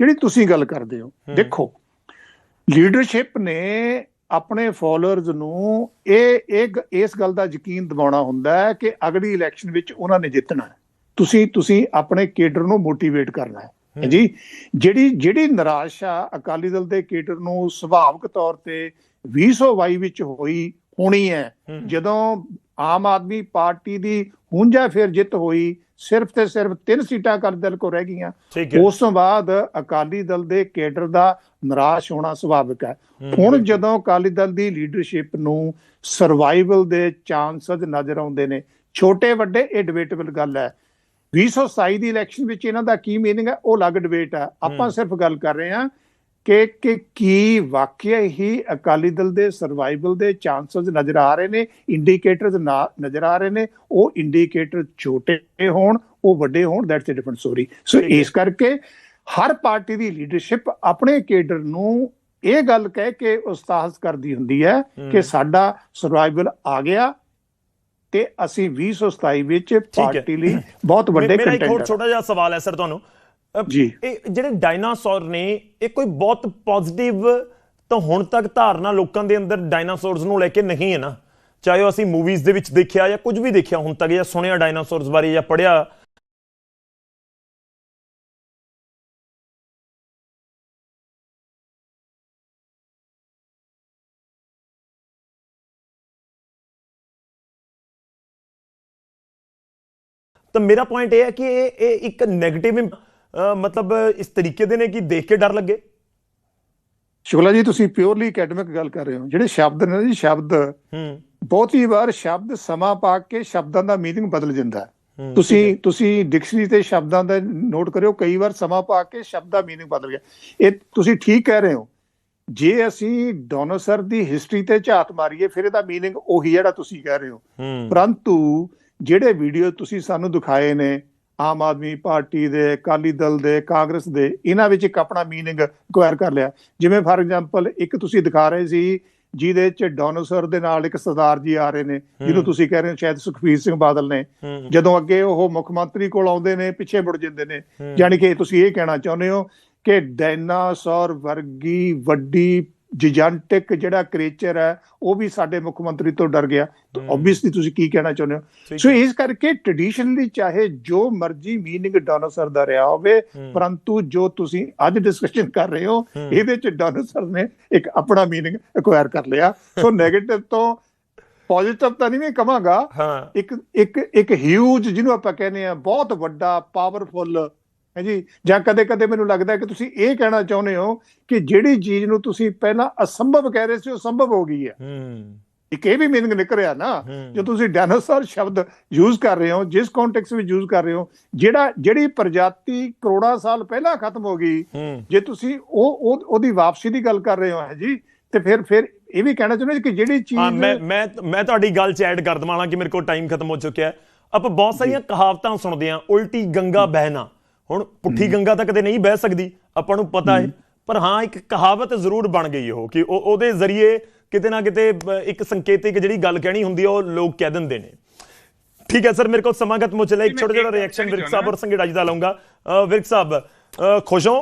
ਜਿਹੜੀ ਤੁਸੀਂ ਗੱਲ ਕਰਦੇ ਹੋ। ਦੇਖੋ ਲੀਡਰਸ਼ਿਪ ਨੇ ਆਪਣੇ ਫਾਲੋਅਰਸ ਨੂੰ ਇਹ ਗ- ਇਸ ਗੱਲ ਦਾ ਯਕੀਨ ਦਿਵਾਉਣਾ ਹੁੰਦਾ ਹੈ ਕਿ ਅਗਲੀ ਇਲੈਕਸ਼ਨ ਵਿੱਚ ਉਹਨਾਂ ਨੇ ਜਿੱਤਣਾ ਹੈ ਤੁਸੀਂ ਤੁਸੀਂ ਆਪਣੇ ਕੇਡਰ ਨੂੰ ਮੋਟੀਵੇਟ ਕਰਨਾ ਹੂੰ। ਜੀ ਜਿਹੜੀ ਜਿਹੜੀ ਨਿਰਾਸ਼ਾ ਅਕਾਲੀ ਦਲ ਦੇ ਕੇਡਰ ਨੂੰ ਸੁਭਾਵਿਕ ਤੌਰ ਤੇ 2022 ਵਿੱਚ ਹੋਈ ਹੋਣੀ ਹੈ। ਜਦੋਂ ਆਮ ਆਦਮੀ ਪਾਰਟੀ ਦੀ ਹੁੰਜਾ ਫਿਰ ਜਿੱਤ ਹੋਈ ਸਿਰਫ ਤੇ ਸਿਰਫ ਤਿੰਨ ਸੀਟਾਂ ਅਕਾਲੀ ਦਲ ਕੋ ਰਹਿ ਗਈਆਂ। ਉਸ ਤੋਂ ਬਾਅਦ ਅਕਾਲੀ ਦਲ ਦੇ ਕੇਡਰ ਦਾ ਨਿਰਾਸ਼ ਹੋਣਾ ਸੁਭਾਵਿਕ ਹੈ। ਹੂੰ। ਹੁਣ ਜਦੋਂ ਅਕਾਲੀ ਦਲ ਦੀ ਲੀਡਰਸ਼ਿਪ ਨੂੰ ਸਰਵਾਈਵਲ ਦੇ ਚਾਂਸਸ ਨਜ਼ਰ ਆਉਂਦੇ ਨੇ ਛੋਟੇ ਵੱਡੇ ਇਹ ਡਿਬੇਟੇਬਲ ਗੱਲ ਹੈ। 2027 ਦੀ ਇਲੈਕਸ਼ਨ ਵਿੱਚ ਇਹਨਾਂ ਦਾ ਕੀ ਮੀਨਿੰਗ ਹੈ ਉਹ ਅਲੱਗ ਡਿਬੇਟ ਹੈ ਆਪਾਂ। ਸਿਰਫ ਗੱਲ ਕਰ ਰਹੇ ਹਾਂ ਕਿ ਕਿ ਕੀ ਵਾਕਿਆ ਹੀ ਅਕਾਲੀ ਦਲ ਦੇ ਸਰਵਾਈਵਲ ਦੇ ਚਾਂਸਸ ਨਜ਼ਰ ਆ ਰਹੇ ਨੇ ਇੰਡੀਕੇਟਰਸ ਨਜ਼ਰ ਆ ਰਹੇ ਨੇ ਉਹ ਇੰਡੀਕੇਟਰ ਛੋਟੇ ਹੋਣ ਉਹ ਵੱਡੇ ਹੋਣ that's a different story so. ਇਸ ਕਰਕੇ ਹਰ ਪਾਰਟੀ ਦੀ ਲੀਡਰਸ਼ਿਪ ਆਪਣੇ ਕੇਡਰ ਨੂੰ ਇਹ ਗੱਲ ਕਹਿ ਕੇ ਉਸਤਾਹਸ ਕਰਦੀ ਹੁੰਦੀ ਹੂੰ। ਕਿ ਸਾਡਾ ਸਰਵਾਈਵਲ ਆ ਗਿਆ ਤੇ ਅਸੀਂ 2027 ਵਿੱਚ। ਪਾਰਟੀ ਲਈ ਬਹੁਤ ਵੱਡੇ ਮੇਰਾ ਇੱਕ ਹੋਰ ਕੰਟੈਂਡਰ ਛੋਟਾ ਜਿਹਾ ਸਵਾਲ ਹੈ ਸਰ ਤੁਹਾਨੂੰ ਜੀ। ਇਹ ਜਿਹੜੇ ਡਾਇਨਾਸੌਰ ਨੇ ਇਹ ਕੋਈ ਬਹੁਤ ਪੋਜ਼ਿਟਿਵ ਤਾਂ ਹੁਣ ਤੱਕ ਧਾਰਨਾ ਲੋਕਾਂ ਦੇ ਅੰਦਰ ਡਾਇਨਾਸੌਰਸ ਨੂੰ ਲੈ ਕੇ ਨਹੀਂ ਹੈ ਨਾ ਚਾਹੇ ਅਸੀਂ ਮੂਵੀਜ਼ ਦੇ ਵਿੱਚ ਦੇਖਿਆ ਜਾਂ ਕੁਝ ਵੀ ਦੇਖਿਆ ਹੁਣ ਤੱਕ ਜਾਂ ਸੁਣਿਆ ਡਾਇਨਾਸੌਰਸ ਬਾਰੇ ਜਾਂ ਪੜਿਆ ਤਾਂ ਮੇਰਾ ਪੁਆਇੰਟ ਇਹ ਹੈ ਕਿ ਇਹ ਇਹ ਇੱਕ 네ਗੇਟਿਵ ਮਤਲਬ ਇਸ ਤਰੀਕੇ ਦੇ ਨੇ ਕਿ ਦੇਖ ਕੇ ਡਰ ਲੱਗੇ। ਸ਼ੁਕਲਾ ਜੀ ਤੁਸੀਂ ਪਿਓਰਲੀ ਅਕੈਡਮਿਕ ਗੱਲ ਕਰ ਰਹੇ ਹੋ। ਜਿਹੜੇ ਸ਼ਬਦ ਨੇ ਜੀ ਸ਼ਬਦ ਹੂੰ। ਬਹੁਤੀ ਵਾਰ ਸ਼ਬਦ ਸਮਾਂ ਪਾ ਕੇ ਸ਼ਬਦਾਂ ਦਾ ਮੀਨਿੰਗ ਬਦਲ ਜਾਂਦਾ ਹੈ। ਤੁਸੀਂ ਤੁਸੀਂ ਡਿਕਸ਼ਨਰੀ ਤੇ ਸ਼ਬਦਾਂ ਦਾ ਨੋਟ ਕਰਿਓ ਕਈ ਵਾਰ ਸਮਾਂ ਪਾ ਕੇ ਸ਼ਬਦ ਦਾ ਮੀਨਿੰਗ ਬਦਲ ਗਿਆ। ਇਹ ਤੁਸੀਂ ਠੀਕ ਕਹਿ ਰਹੇ ਹੋ। ਜੇ ਅਸੀਂ ਡੋਨੋਸਰ ਦੀ ਹਿਸਟਰੀ ਤੇ ਝਾਤ ਮਾਰੀਏ ਫਿਰ ਇਹਦਾ ਮੀਨਿੰਗ ਉਹੀ ਜਿਹੜਾ ਤੁਸੀਂ ਕਹਿ ਰਹੇ ਹੂੰ। ਪਰੰਤੂ ਜਿਹੜੇ ਵੀਡੀਓ ਤੁਸੀਂ ਸਾਨੂੰ ਦਿਖਾਏ ਨੇ ਆਮ ਆਦਮੀ ਪਾਰਟੀ ਦੇ ਅਕਾਲੀ ਦਲ ਦੇ ਕਾਂਗਰਸ ਦੇ ਇਹਨਾਂ ਵਿੱਚ ਇੱਕ ਆਪਣਾ ਮੀਨਿੰਗ ਐਕਵਾਇਰ ਕਰ ਲਿਆ ਜਿਵੇਂ ਫਾਰ ਐਗਜ਼ਾਮਪਲ ਇੱਕ ਤੁਸੀਂ ਦਿਖਾ ਰਹੇ ਸੀ ਜਿਹਦੇ ਚ ਡੋਨੋਸਰ ਦੇ ਨਾਲ ਇੱਕ ਸਰਦਾਰ ਜੀ ਆ ਰਹੇ ਨੇ ਜਿਹਨੂੰ। ਤੁਸੀਂ ਕਹਿ ਰਹੇ ਹੋ ਸ਼ਾਇਦ ਸੁਖਬੀਰ ਸਿੰਘ ਬਾਦਲ ਨੇ ਜਦੋਂ ਅੱਗੇ ਉਹ ਮੁੱਖ ਮੰਤਰੀ ਕੋਲ ਆਉਂਦੇ ਨੇ ਪਿੱਛੇ ਮੁੜ ਜਾਂਦੇ ਨੇ। ਯਾਨੀ ਕਿ ਤੁਸੀਂ ਇਹ ਕਹਿਣਾ ਚਾਹੁੰਦੇ ਹੋ ਕਿ ਡਾਇਨਾਸੌਰ ਵਰਗੀ ਵੱਡੀ ਜਿਜੈਂਟਿਕ ਜਿਹੜਾ ਕ੍ਰੀਏਚਰ ਹੈ ਉਹ ਵੀ ਸਾਡੇ ਮੁੱਖ ਮੰਤਰੀ ਤੋਂ ਡਰ ਗਿਆ ਤਾਂ। ਆਬਵੀਅਸਲੀ ਤੁਸੀਂ ਕੀ ਕਹਿਣਾ ਚਾਹੁੰਦੇ ਹੋ ਸੋ। ਇਸ ਕਰਕੇ ਟ੍ਰੈਡੀਸ਼ਨਲੀ ਚਾਹੇ ਜੋ ਮਰਜ਼ੀ ਮੀਨਿੰਗ ਡਾਇਨਾਸੌਰ ਦਾ ਰਿਹਾ ਹੋਵੇ। ਪਰੰਤੂ ਜੋ ਤੁਸੀਂ ਅੱਜ ਡਿਸਕਸ਼ਨ ਕਰ ਰਹੇ ਹੋ। ਇਹਦੇ ਚ ਡਾਇਨਾਸੌਰ ਨੇ ਇੱਕ ਆਪਣਾ ਮੀਨਿੰਗ ਐਕਵਾਇਰ ਕਰ ਲਿਆ ਸੋ 네ਗੇਟਿਵ ਤੋਂ ਪੋਜ਼ਿਟਿਵ ਤਾਂ ਨਹੀਂ ਮੈਂ ਕਵਾਂਗਾ ਹਾਂ ਇੱਕ ਇੱਕ ਇੱਕ ਹਿਊਜ ਜਿਹਨੂੰ ਆਪਾਂ ਕਹਿੰਦੇ ਆ ਬਹੁਤ ਵੱਡਾ ਪਾਵਰਫੁਲ ਹੈ ਜੀ? ਜਾਂ ਕਦੇ ਕਦੇ ਮੈਨੂੰ ਲੱਗਦਾ ਹੈ ਕਿ ਤੁਸੀਂ ਇਹ ਕਹਿਣਾ ਚਾਹੁੰਦੇ ਹੋ ਕਿ ਜਿਹੜੀ ਚੀਜ਼ ਨੂੰ ਤੁਸੀਂ ਪਹਿਲਾਂ ਅਸੰਭਵ ਕਹਿ ਰਹੇ ਸੀ ਉਹ ਸੰਭਵ ਹੋ ਗਈ ਹੈ। ਹੂੰ। ਇੱਕ ਇਹ ਵੀ ਮੀਨਿੰਗ ਨਿਕਲ ਰਿਹਾ ਨਾ। ਜੋ ਤੁਸੀਂ ਡਾਇਨਾਸੌਰ ਸ਼ਬਦ ਯੂਜ਼ ਕਰ ਰਹੇ ਹੋ ਜਿਸ ਕੰਟੈਕਸਟ ਵਿੱਚ ਯੂਜ਼ ਕਰ ਰਹੇ ਹੋ ਜਿਹੜਾ ਜਿਹੜੀ ਪ੍ਰਜਾਤੀ ਕਰੋੜਾਂ ਸਾਲ ਪਹਿਲਾਂ ਖਤਮ ਹੋ ਗਈ ਜੇ ਤੁਸੀਂ ਉਹ ਉਹ- ਉਹਦੀ ਵਾਪਸੀ ਦੀ ਗੱਲ ਕਰ ਰਹੇ ਹੋ ਹੈ ਜੀ? ਤੇ ਫਿਰ ਫਿਰ ਇਹ ਵੀ ਕਹਿਣਾ ਚਾਹੁੰਦੇ ਕਿ ਜਿਹੜੀ ਹਾਂ ਮੈਂ ਚੀਜ਼ ਮੈਂ ਮੈਂ ਤੁਹਾਡੀ ਗੱਲ ਚ ਐਡ ਕਰ ਦਵਾਂ ਕਿ ਮੇਰੇ ਕੋਲ ਟਾਈਮ ਖਤਮ ਹੋ ਚੁੱਕਿਆ ਹੈ। ਆਪਾਂ ਬਹੁਤ ਸਾਰੀਆਂ ਕਹਾਵਤਾਂ ਸੁਣਦੇ ਆਂ ਉਲਟੀ ਗੰਗਾ ਬਹਿਣਾ। ਹੁਣ ਪੁੱਠੀ ਗੰਗਾ ਤਾਂ ਕਦੇ ਨਹੀਂ ਬਹਿ ਸਕਦੀ ਆਪਾਂ ਨੂੰ ਪਤਾ ਹੈ। ਪਰ ਹਾਂ ਇੱਕ ਕਹਾਵਤ ਜ਼ਰੂਰ ਬਣ ਗਈ ਉਹ ਕਿ ਉਹ ਉਹਦੇ ਜ਼ਰੀਏ ਕਿਤੇ ਨਾ ਕਿਤੇ ਇੱਕ ਸੰਕੇਤਿਕ ਜਿਹੜੀ ਗੱਲ ਕਹਿਣੀ ਹੁੰਦੀ ਹੈ ਉਹ ਲੋਕ ਕਹਿ ਦਿੰਦੇ ਨੇ। ਠੀਕ ਹੈ ਸਰ ਮੇਰੇ ਕੋਲ ਸਮਾਂ ਖਤਮ ਹੋ ਚੱਲਿਆ। ਇੱਕ ਛੋਟਾ ਜਿਹਾ ਰਿਐਕਸ਼ਨ ਵਿਰਕ ਸਾਹਿਬ ਔਰ ਸੰਗੇੜਾ ਜੀ ਦਾ ਲਾਉਂਗਾ। ਵਿਰਕ ਸਾਹਿਬ ਖੁਸ਼ ਹੋ?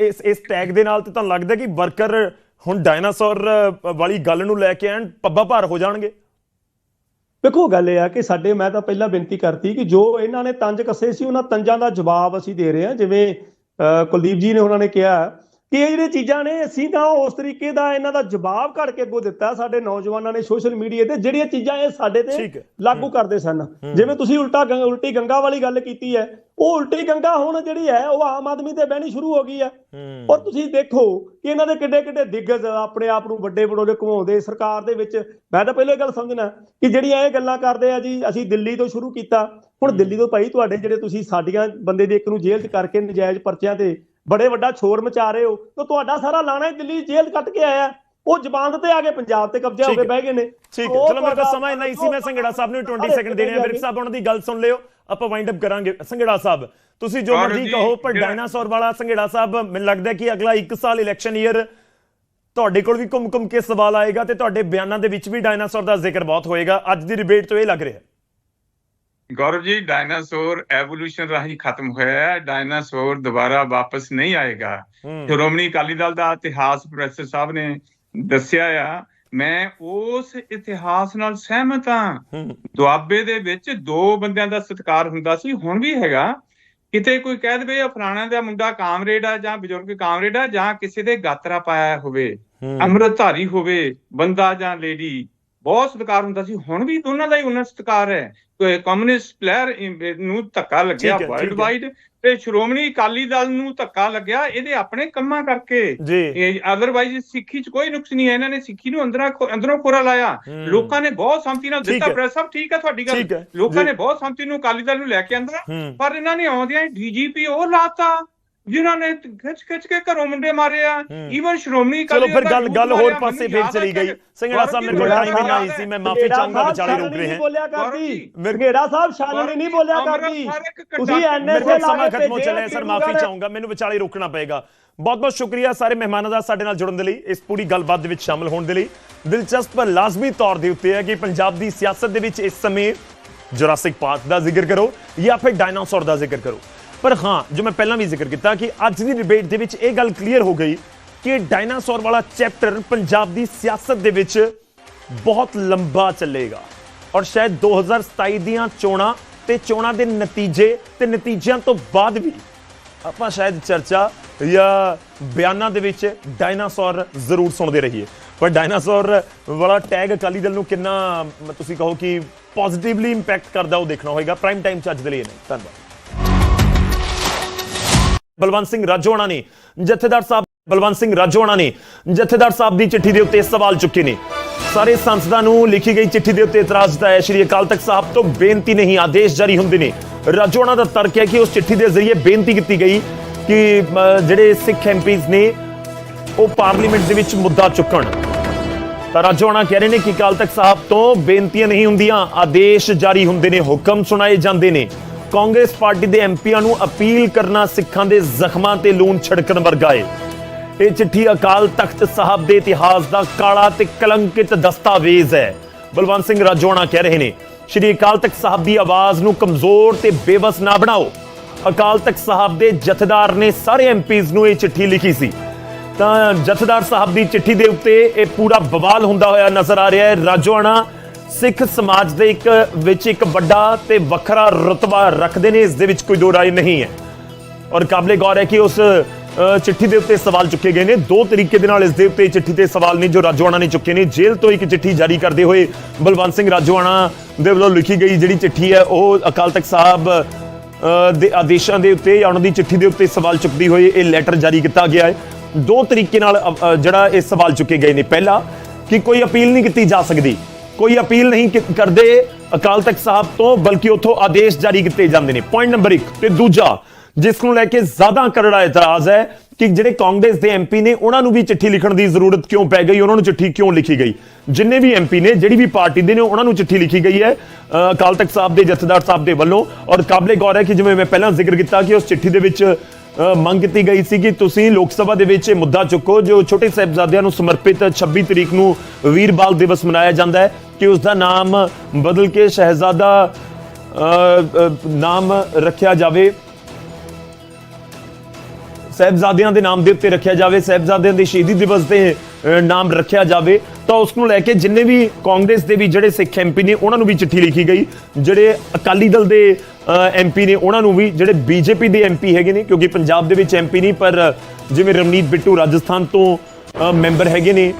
ਇਸ ਇਸ ਟੈਗ ਦੇ ਨਾਲ ਤੇ ਤੁਹਾਨੂੰ ਲੱਗਦਾ ਕਿ ਵਰਕਰ ਹੁਣ ਡਾਇਨਾਸੌਰ ਵਾਲੀ ਗੱਲ ਨੂੰ ਲੈ ਕੇ ਐਨ ਪੱਬਾ ਭਾਰ ਹੋ ਜਾਣਗੇ? ਵੇਖੋ ਗੱਲ ਇਹ ਆ ਕਿ ਸਾਡੇ ਮੈਂ ਤਾਂ ਪਹਿਲਾਂ ਬੇਨਤੀ ਕਰਤੀ ਕਿ ਜੋ ਇਹਨਾਂ ਨੇ ਤੰਜ ਕੱਸੇ ਸੀ ਉਹਨਾਂ ਤੰਜਾਂ ਦਾ ਜਵਾਬ ਅਸੀਂ ਦੇ ਰਹੇ ਹਾਂ। ਜਿਵੇਂ ਅਹ, ਕੁਲਦੀਪ ਜੀ ਨੇ ਉਹਨਾਂ ਨੇ ਕਿਹਾ ਕਿ ਇਹ ਜਿਹੜੀਆਂ ਚੀਜ਼ਾਂ ਨੇ ਅਸੀਂ ਤਾਂ ਉਸ ਤਰੀਕੇ ਦਾ ਇਹਨਾਂ ਦਾ ਜਵਾਬ ਘੜ ਕੇ ਅੱਗੋਂ ਦਿੱਤਾ ਸਾਡੇ ਨੌਜਵਾਨਾਂ ਨੇ ਸੋਸ਼ਲ ਮੀਡੀਆ ਤੇ ਜਿਹੜੀਆਂ ਚੀਜ਼ਾਂ ਇਹ ਸਾਡੇ ਤੇ। ਲਾਗੂ ਕਰਦੇ ਸਨ। ਜਿਵੇਂ ਤੁਸੀਂ ਉਲਟਾ ਉਲਟੀ ਗੰਗਾ ਵਾਲੀ ਗੱਲ ਕੀਤੀ ਹੈ ਉਹ ਉਲਟੀ ਗੰਗਾ ਹੁਣ ਜਿਹੜੀ ਹੈ ਉਹ ਆਮ ਆਦਮੀ ਤੇ ਬਹਿਣੀ ਸ਼ੁਰੂ ਹੋ ਗਈ ਹੈ। ਔਰ ਤੁਸੀਂ ਦੇਖੋ ਕਿ ਇਹਨਾਂ ਦੇ ਕਿੱਡੇ ਕਿੱਡੇ ਦਿੱਗਜ ਆਪਣੇ ਆਪ ਨੂੰ ਵੱਡੇ ਬੜੋਲੇ ਘੁਮਾਉਂਦੇ ਸਰਕਾਰ ਦੇ ਵਿੱਚ। ਮੈਂ ਤਾਂ ਪਹਿਲਾਂ ਗੱਲ ਸਮਝਣਾ ਕਿ ਜਿਹੜੀਆਂ ਇਹ ਗੱਲਾਂ ਕਰਦੇ ਆ ਜੀ ਅਸੀਂ ਦਿੱਲੀ ਤੋਂ ਸ਼ੁਰੂ ਕੀਤਾ। ਹੁਣ ਦਿੱਲੀ ਤੋਂ ਭਾਈ ਤੁਹਾਡੇ ਜਿਹੜੇ ਤੁਸੀਂ ਸਾਡੀਆਂ ਬੰਦੇ ਦੇ ਇੱਕ ਨੂੰ ਜੇਲ੍ਹ 'ਚ ਕਰਕੇ ਨਜਾਇਜ਼ ਪਰਚਿਆਂ ਤੇ ਬੜੇ ਵੱਡਾ ਸ਼ੋਰ ਮਚਾ ਰਹੇ ਹੋ ਤਾਂ ਤੁਹਾਡਾ ਸਾਰਾ ਲਾਣਾ ਹੀ ਦਿੱਲੀ ਜੇਲ੍ਹ ਕੱਟ ਕੇ ਆਇਆ। ਉਹ ਜ਼ਮਾਨਤ ਤੇ ਆ ਕੇ ਪੰਜਾਬ ਤੇ ਕਬਜ਼ਾ ਹੋ ਕੇ। ਬਹਿ ਗਏ ਨੇ। ਠੀਕ ਹੈ ਚਲੋ ਮੇਰੇ ਕੋਲ ਸਮਾਂ ਇੰਨਾ ਹੀ ਸੀ ਮੈਂ ਸੰਗੜਾ ਸਾਹਿਬ ਨੂੰ 20 ਅਰੇ ਸੈਕਿੰਡ ਦੇਣੇ ਆ। ਵਿਰਕ ਸਾਹਿਬ ਉਹਨਾਂ ਦੀ ਗੱਲ ਸੁਣ ਲਿਓ। ਆਪਾਂ ਵਾਈਂਡ ਅਪ ਕਰਾਂਗੇ। ਸੰਗੜਾ ਸਾਹਿਬ ਤੁਸੀਂ ਜੋ ਮਰਜ਼ੀ ਕਹੋ ਪਰ ਡਾਇਨਾਸੌਰ ਵਾਲਾ ਸੰਗੜਾ ਸਾਹਿਬ ਮੈਨੂੰ ਲੱਗਦਾ ਕਿ ਅਗਲਾ 1 ਸਾਲ ਇਲੈਕਸ਼ਨ ਈਅਰ ਤੁਹਾਡੇ ਕੋਲ ਵੀ ਘੁੰਮ-ਘੁੰਮ ਕੇ ਸਵਾਲ ਆਏਗਾ ਤੇ ਤੁਹਾਡੇ ਬਿਆਨਾਂ ਦੇ ਵਿੱਚ ਵੀ ਡਾਇਨਾਸੌਰ ਦਾ ਜ਼ਿਕਰ ਬਹੁਤ ਹੋਏਗਾ। ਅੱਜ ਦੀ ਡਿਬੇਟ ਤੋਂ ਇਹ ਲੱਗ ਰਿਹਾ। ਗੌਰਵ ਜੀ ਡਾਇਨਾਸੌਰ ਐਵੋਲੂਸ਼ਨ ਰਾਹੀਂ ਖਤਮ ਹੋਇਆ ਹੈ ਡਾਇਨਾਸੌਰ ਦੁਬਾਰਾ ਵਾਪਸ ਨਹੀਂ ਆਏਗਾ ਸ਼੍ਰੋਮਣੀ ਅਕਾਲੀ ਦਲ ਦਾ ਇਤਿਹਾਸ ਪ੍ਰੋਫੈਸਰ ਸਾਹਿਬ ਨੇ ਦੱਸਿਆ ਆ ਮੈਂ ਉਸ ਇਤਿਹਾਸ ਨਾਲ ਸਹਿਮਤ ਹਾਂ ਦੁਆਬੇ ਦੇ ਵਿੱਚ ਦੋ ਬੰਦਿਆਂ ਦਾ ਸਤਿਕਾਰ ਹੁੰਦਾ ਸੀ ਹੁਣ ਵੀ ਹੈਗਾ ਕਿਤੇ ਕੋਈ ਕਹਿ ਦਵੇ ਇਹ ਫਲਾਣਾ ਦਾ ਮੁੰਡਾ ਕਾਮਰੇਡ ਆ ਜਾਂ ਬਜ਼ੁਰਗ ਕਾਮਰੇਡ ਆ ਜਾਂ ਕਿਸੇ ਦੇ ਗਾਤਰਾ ਪਾਇਆ ਹੋਵੇ ਅੰਮ੍ਰਿਤਧਾਰੀ ਹੋਵੇ ਬੰਦਾ ਜਾਂ ਲੇਡੀ ਬਹੁਤ ਸਤਿਕਾਰ ਹੁੰਦਾ ਸੀ। ਹੁਣ ਵੀ ਦੋਨਾਂ ਦਾ ਹੀ ਉਹਨਾਂ ਸਤਿਕਾਰ ਹੈ। ਕੋਈ ਕਮਿਊਨਿਸਟ ਪਲੇਅਰ ਨੂੰ ਧੱਕਾ ਲੱਗਿਆ ਵਰਲਡ। ਵਾਈਡ ਤੇ ਸ਼੍ਰੋਮਣੀ ਅਕਾਲੀ ਦਲ ਨੂੰ ਧੱਕਾ ਲੱਗਿਆ ਇਹਦੇ ਆਪਣੇ ਕੰਮਾਂ ਕਰਕੇ। ਅਦਰਵਾਈਜ਼ ਸਿੱਖੀ 'ਚ ਕੋਈ ਨੁਕਸ ਨਹੀਂ ਹੈ। ਇਹਨਾਂ ਨੇ ਸਿੱਖੀ ਨੂੰ ਅੰਦਰਾਂ ਅੰਦਰੋਂ ਖੋਰਾ ਲਾਇਆ। ਲੋਕਾਂ ਨੇ ਬਹੁਤ ਸੰਮਤੀ ਨਾਲ ਦਿੱਤਾ। ਪ੍ਰੈਸ ਸਾਹਿਬ ਠੀਕ ਹੈ ਤੁਹਾਡੀ ਗੱਲ। ਲੋਕਾਂ। ਨੇ ਬਹੁਤ ਸੰਮਤੀ ਨੂੰ ਅਕਾਲੀ ਦਲ ਨੂੰ ਲੈ ਕੇ ਅੰਦਰ। ਹੂੰ। ਪਰ ਇਹਨਾਂ ਨੇ ਆਉਂਦਿਆਂ ਡੀਜੀਪੀ ਉਹ ਲਾਤਾ। ਜਿਨ੍ਹਾਂ ਨੇ ਖਿੱਚ ਖਿੱਚ ਕੇ ਘਰੋਂ ਮੁੰਡੇ ਮਾਰੇ ਆ। ਈਵਨ ਸ਼੍ਰੋਮਣੀ ਚਲੋ ਫਿਰ ਗੱਲ ਗੱਲ ਹੋਰ ਪਾਸੇ ਫੇਰ ਚਲੀ ਗਈ। ਕਿ ਸੰਗੜਾ ਸਾਹਿਬ ਮੇਰੇ ਕੋਲ ਟਾਈਮ ਹੀ ਨਾ ਜੀ, ਸੀ ਮੈਂ ਮਾਫੀ ਮੇਰਾ ਸਾਹਿਬ ਵਿਚਾਲੇ ਰੁਕ ਰਹੇ ਨਹੀਂ ਹਾਂ ਮਰਗੇੜਾ ਸਾਹਿਬ ਸ਼ਾਨਣੀ ਨਹੀਂ ਬੋਲਿਆ ਕਰਦੀ। ਤੁਸੀਂ ਮੇਰੇ ਐਨਐਸਏ ਕੋਲ ਲਾ ਸਮਾਂ ਖਤਮ ਹੋ ਚੱਲਿਆ ਸਰ ਮਾਫੀ ਚਾਹੂੰਗਾ ਮੈਨੂੰ ਵਿਚਾਲੇ ਰੋਕਣਾ ਪਏਗਾ। ਬਹੁਤ ਬਹੁਤ ਸ਼ੁਕਰੀਆ ਸਾਰੇ ਮਹਿਮਾਨਾਂ ਦਾ ਸਾਡੇ ਨਾਲ ਜੁੜਨ ਦੇ ਲਈ ਇਸ ਪੂਰੀ ਗੱਲਬਾਤ ਦੇ ਵਿੱਚ ਸ਼ਾਮਲ ਹੋਣ ਦੇ ਲਈ। ਦਿਲਚਸਪ ਪਰ ਲਾਜ਼ਮੀ ਤੌਰ ਦੇ ਉੱਤੇ ਹੈ ਕਿ ਪੰਜਾਬ ਦੀ ਸਿਆਸਤ ਦੇ ਵਿੱਚ ਇਸ ਸਮੇਂ ਜੁਰਾਸਿਕ ਪਾਰਕ ਦਾ ਜ਼ਿਕਰ ਕਰੋ ਜਾਂ ਫਿਰ ਡਾਇਨਾਸੌਰ ਦਾ ਜ਼ਿਕਰ ਕਰੋ। ਪਰ ਹਾਂ ਜੋ ਮੈਂ ਪਹਿਲਾਂ ਵੀ ਜ਼ਿਕਰ ਕੀਤਾ ਕਿ ਅੱਜ ਦੀ ਡਿਬੇਟ ਦੇ ਵਿੱਚ ਇਹ ਗੱਲ ਕਲੀਅਰ ਹੋ ਗਈ ਕਿ ਡਾਇਨਾਸੌਰ ਵਾਲਾ ਚੈਪਟਰ ਪੰਜਾਬ ਦੀ ਸਿਆਸਤ ਦੇ ਵਿੱਚ ਬਹੁਤ ਲੰਬਾ ਚੱਲੇਗਾ। ਔਰ ਸ਼ਾਇਦ 2027 ਦੀਆਂ ਚੋਣਾਂ ਤੇ ਚੋਣਾਂ ਦੇ ਨਤੀਜੇ ਤੇ ਨਤੀਜਿਆਂ ਤੋਂ ਬਾਅਦ ਵੀ ਆਪਾਂ ਸ਼ਾਇਦ ਚਰਚਾ ਜਾਂ ਬਿਆਨਾਂ ਦੇ ਵਿੱਚ ਡਾਇਨਾਸੌਰ ਜ਼ਰੂਰ ਸੁਣਦੇ ਰਹੀਏ। ਪਰ ਡਾਇਨਾਸੌਰ ਵਾਲਾ ਟੈਗ ਅਕਾਲੀ ਦਲ ਨੂੰ ਕਿੰਨਾ ਮ, ਤੁਸੀਂ ਕਹੋ ਕਿ ਪੋਜ਼ਿਟਿਵਲੀ ਇੰਪੈਕਟ ਕਰਦਾ ਉਹ ਦੇਖਣਾ ਹੋਏਗਾ। ਪ੍ਰਾਈਮ ਟਾਈਮ ਚ ਅੱਜ ਦੇ ਲਈ ਇਹ ਨਹੀਂ ਧੰਨਵਾਦ। ਬਲਵੰਤ ਸਿੰਘ ਰਾਜੋਆਣਾ ਨੇ। ਜਥੇਦਾਰ ਸਾਹਿਬ ਬਲਵੰਤ ਸਿੰਘ ਰਾਜੋਆਣਾ ਨੇ। ਜਥੇਦਾਰ ਸਾਹਿਬ ਦੀ ਚਿੱਠੀ ਦੇ ਉੱਤੇ ਸਵਾਲ ਚੁੱਕੇ ਨੇ। ਸਾਰੇ ਸੰਸਦਾਂ ਨੂੰ ਲਿਖੀ ਗਈ ਚਿੱਠੀ ਦੇ ਉੱਤੇ ਇਤਰਾਜ਼ ਜਤਾਇਆ ਸ਼੍ਰੀ ਅਕਾਲ ਤਖਤ ਸਾਹਿਬ ਤੋਂ ਬੇਨਤੀ ਨਹੀਂ, ਆਦੇਸ਼ ਜਾਰੀ ਹੁੰਦੇ ਨੇ। ਰਾਜੋਆਣਾ ਦਾ ਤਰਕ ਹੈ ਕਿ ਉਸ ਚਿੱਠੀ ਦੇ ਜ਼ਰੀਏ ਬੇਨਤੀ ਕੀਤੀ ਗਈ ਕਿ ਜਿਹੜੇ ਸਿੱਖ ਐਮਪੀਜ਼ ਨੇ, ਉਹ ਪਾਰਲੀਮੈਂਟ ਦੇ ਵਿੱਚ ਮੁੱਦਾ ਚੁੱਕਣ। ਤਾਂ ਰਾਜੋਆਣਾ ਕਹਿ ਰਹੇ ਨੇ ਕਿ ਅਕਾਲ ਤਖਤ ਸਾਹਿਬ ਤੋਂ ਬੇਨਤੀਆਂ ਨਹੀਂ ਹੁੰਦੀਆਂ, ਆਦੇਸ਼ ਜਾਰੀ ਹੁੰਦੇ ਨੇ, ਹੁਕਮ ਸੁਣਾਏ ਜਾਂਦੇ ਨੇ। ਕਾਂਗਰਸ ਪਾਰਟੀ ਦੇ ਐਮਪੀਆਂ ਨੂੰ ਅਪੀਲ ਕਰਨਾ ਸਿੱਖਾਂ ਦੇ ਜ਼ਖਮਾਂ ਤੇ ਲੂਣ ਛਿੜਕਣ ਵਰਗਾ ਏ। ਇਹ ਚਿੱਠੀ ਅਕਾਲ ਤਖਤ ਸਾਹਿਬ ਦੇ ਇਤਿਹਾਸ ਦਾ ਕਾਲਾ ਤੇ ਕਲੰਕਿਤ ਦਸਤਾਵੇਜ਼ ਹੈ। ਬਲਵੰਤ ਸਿੰਘ ਰਾਜੋਆਣਾ ਕਹਿ ਰਹੇ ਨੇ, ਸ਼੍ਰੀ ਅਕਾਲ ਤਖਤ ਸਾਹਿਬ ਦੀ ਆਵਾਜ਼ ਨੂੰ ਕਮਜ਼ੋਰ ਤੇ ਬੇਵਸ ਨਾ ਬਣਾਓ। ਅਕਾਲ ਤਖਤ ਸਾਹਿਬ ਦੇ ਜਥੇਦਾਰ ਨੇ ਸਾਰੇ ਐਮਪੀਜ਼ ਨੂੰ ਇਹ ਚਿੱਠੀ ਲਿਖੀ ਸੀ। ਤਾਂ ਜਥੇਦਾਰ ਸਾਹਿਬ ਦੀ ਚਿੱਠੀ ਦੇ ਉੱਤੇ ਇਹ ਪੂਰਾ ਬਵਾਲ ਹੁੰਦਾ ਹੋਇਆ ਨਜ਼ਰ ਆ ਰਿਹਾ ਹੈ। ਰਾਜੋਆਣਾ ਸਿੱਖ ਸਮਾਜ ਦੇ ਇੱਕ, ਵਿੱਚ ਇੱਕ ਵੱਡਾ ਤੇ ਵੱਖਰਾ ਰਤਬਾ ਰੱਖਦੇ ਨੇ, ਇਸ ਦੇ ਵਿੱਚ ਕੋਈ ਦੋ ਰਾਏ ਨਹੀਂ ਹੈ। ਔਰ ਕਾਬਲੇ ਗੌਰ ਹੈ ਕਿ ਉਸ ਚਿੱਠੀ ਦੇ ਉੱਤੇ ਸਵਾਲ ਚੁੱਕੇ ਗਏ ਨੇ। ਦੋ ਤਰੀਕੇ ਦੇ ਨਾਲ ਇਸ ਦੇ ਉੱਤੇ ਚਿੱਠੀ ਤੇ ਸਵਾਲ ਨੇ, ਜੋ ਰਾਜੋਆਣਾ ਨੇ ਚੁੱਕੇ ਨੇ। ਜੇਲ੍ਹ ਤੋਂ ਇੱਕ ਚਿੱਠੀ ਜਾਰੀ ਕਰਦੇ ਹੋਏ ਬਲਵੰਤ ਸਿੰਘ ਰਾਜੋਆਣਾ ਦੇ ਵੱਲੋਂ ਲਿਖੀ ਗਈ ਜਿਹੜੀ ਚਿੱਠੀ ਹੈ, ਉਹ ਅਕਾਲ ਤਖਤ ਸਾਹਿਬ ਦੇ ਆਦੇਸ਼ਾਂ ਦੇ ਉੱਤੇ ਜਾਂ ਉਹਨਾਂ ਦੀ ਚਿੱਠੀ ਦੇ ਉੱਤੇ ਸਵਾਲ ਚੁੱਕਦੀ ਹੋਈ ਇਹ ਲੈਟਰ ਜਾਰੀ ਕੀਤਾ ਗਿਆ ਹੈ। ਦੋ ਤਰੀਕੇ ਨਾਲ ਜਿਹੜਾ ਇਹ ਸਵਾਲ ਚੁੱਕੇ ਗਏ ਨੇ। ਪਹਿਲਾ, ਕਿ ਕੋਈ ਅਪੀਲ ਨਹੀਂ ਕੀਤੀ ਜਾ ਸਕਦੀ। ਕੋਈ ਅਪੀਲ ਨਹੀਂ ਕਰਦੇ ਅਕਾਲ ਤਖਤ ਸਾਹਿਬ ਤੋਂ, ਬਲਕਿ ਉਥੋਂ ਆਦੇਸ਼ ਜਾਰੀ ਕੀਤੇ ਜਾਂਦੇ ਨੇ। ਪੁਆਇੰਟ ਨੰਬਰ 1 ਤੇ ਦੂਜਾ, ਜਿਸ ਨੂੰ ਲੈ ਕੇ ਜ਼ਿਆਦਾ ਕਰੜਾ ਇਤਰਾਜ਼ ਹੈ ਕਿ ਜਿਹੜੇ ਕਾਂਗਰਸ ਦੇ ਐਮਪੀ ਨੇ, ਉਹਨਾਂ ਨੂੰ ਵੀ ਚਿੱਠੀ ਲਿਖਣ ਦੀ ਜ਼ਰੂਰਤ ਕਿਉਂ ਪੈ ਗਈ? ਉਹਨਾਂ ਨੂੰ ਚਿੱਠੀ ਕਿਉਂ ਲਿਖੀ ਗਈ? ਜਿੰਨੇ ਵੀ ਐਮਪੀ ਨੇ, ਜਿਹੜੀ ਵੀ ਪਾਰਟੀ ਦੇ ਨੇ, ਉਹਨਾਂ ਨੂੰ ਚਿੱਠੀ ਲਿਖੀ ਗਈ ਹੈ ਅਕਾਲ ਤਖਤ ਸਾਹਿਬ ਦੇ ਜਥੇਦਾਰ ਸਾਹਿਬ ਦੇ ਵੱਲੋਂ। ਔਰ ਕਾਬਲੇ ਗੌਰ ਹੈ ਕਿ ਜਿਵੇਂ ਮੈਂ ਪਹਿਲਾਂ ਜ਼ਿਕਰ ਕੀਤਾ ਕਿ ਉਸ ਚਿੱਠੀ ਦੇ ਵਿੱਚ ਮੰਗ ਕੀਤੀ ਗਈ ਸੀ ਕਿ ਤੁਸੀਂ ਲੋਕ ਸਭਾ ਦੇ ਵਿੱਚ ਇਹ ਮੁੱਦਾ ਚੁੱਕੋ, ਜੋ ਛੋਟੇ ਸਾਹਿਬਜ਼ਾਦਿਆਂ ਨੂੰ ਸਮਰਪਿਤ 26 ਤਰੀਕ ਨੂੰ ਵੀਰ ਬਾਲ ਦਿਵਸ ਮਨਾਇਆ ਜਾਂਦਾ ਹੈ। ਕਿ ਉਸ ਦਾ ਨਾਮ ਬਦਲ ਕੇ ਸ਼ਹਿਜ਼ਾਦਾ ਨਾਮ ਰੱਖਿਆ ਜਾਵੇ। ਸਹਿਬਜ਼ਾਦਿਆਂ ਦੇ ਨਾਮ ਦੇ ਉੱਤੇ ਰੱਖਿਆ ਜਾਵੇ, ਸਹਿਬਜ਼ਾਦਿਆਂ ਦੇ ਸ਼ਹੀਦੀ ਦਿਵਸ ਦੇ ਨਾਮ ਰੱਖਿਆ ਜਾਵੇ। ਤਾਂ ਉਸ ਨੂੰ ਲੈ ਕੇ ਜਿੰਨੇ ਵੀ ਕਾਂਗਰਸ ਦੇ ਵੀ ਜਿਹੜੇ ਸਿੱਖ ਐਮਪੀ ਨੇ, ਉਹਨਾਂ ਨੂੰ ਵੀ ਚਿੱਠੀ ਲਿਖੀ ਗਈ। ਜਿਹੜੇ ਅਕਾਲੀ ਦਲ ਦੇ ਐਮਪੀ ਨੇ, ਉਹਨਾਂ ਨੂੰ ਵੀ ਜਿਹੜੇ ਬੀਜੇਪੀ ਦੇ ਐਮਪੀ ਹੈਗੇ ਨੇ, ਕਿਉਂਕਿ ਪੰਜਾਬ ਦੇ ਵਿੱਚ ਐਮਪੀ ਨਹੀਂ, ਪਰ ਜਿਵੇਂ ਰਮਨੀਤ ਬਿੱਟੂ ਰਾਜਸਥਾਨ ਤੋਂ ਮੈਂਬਰ ਹੈਗੇ ਨੇ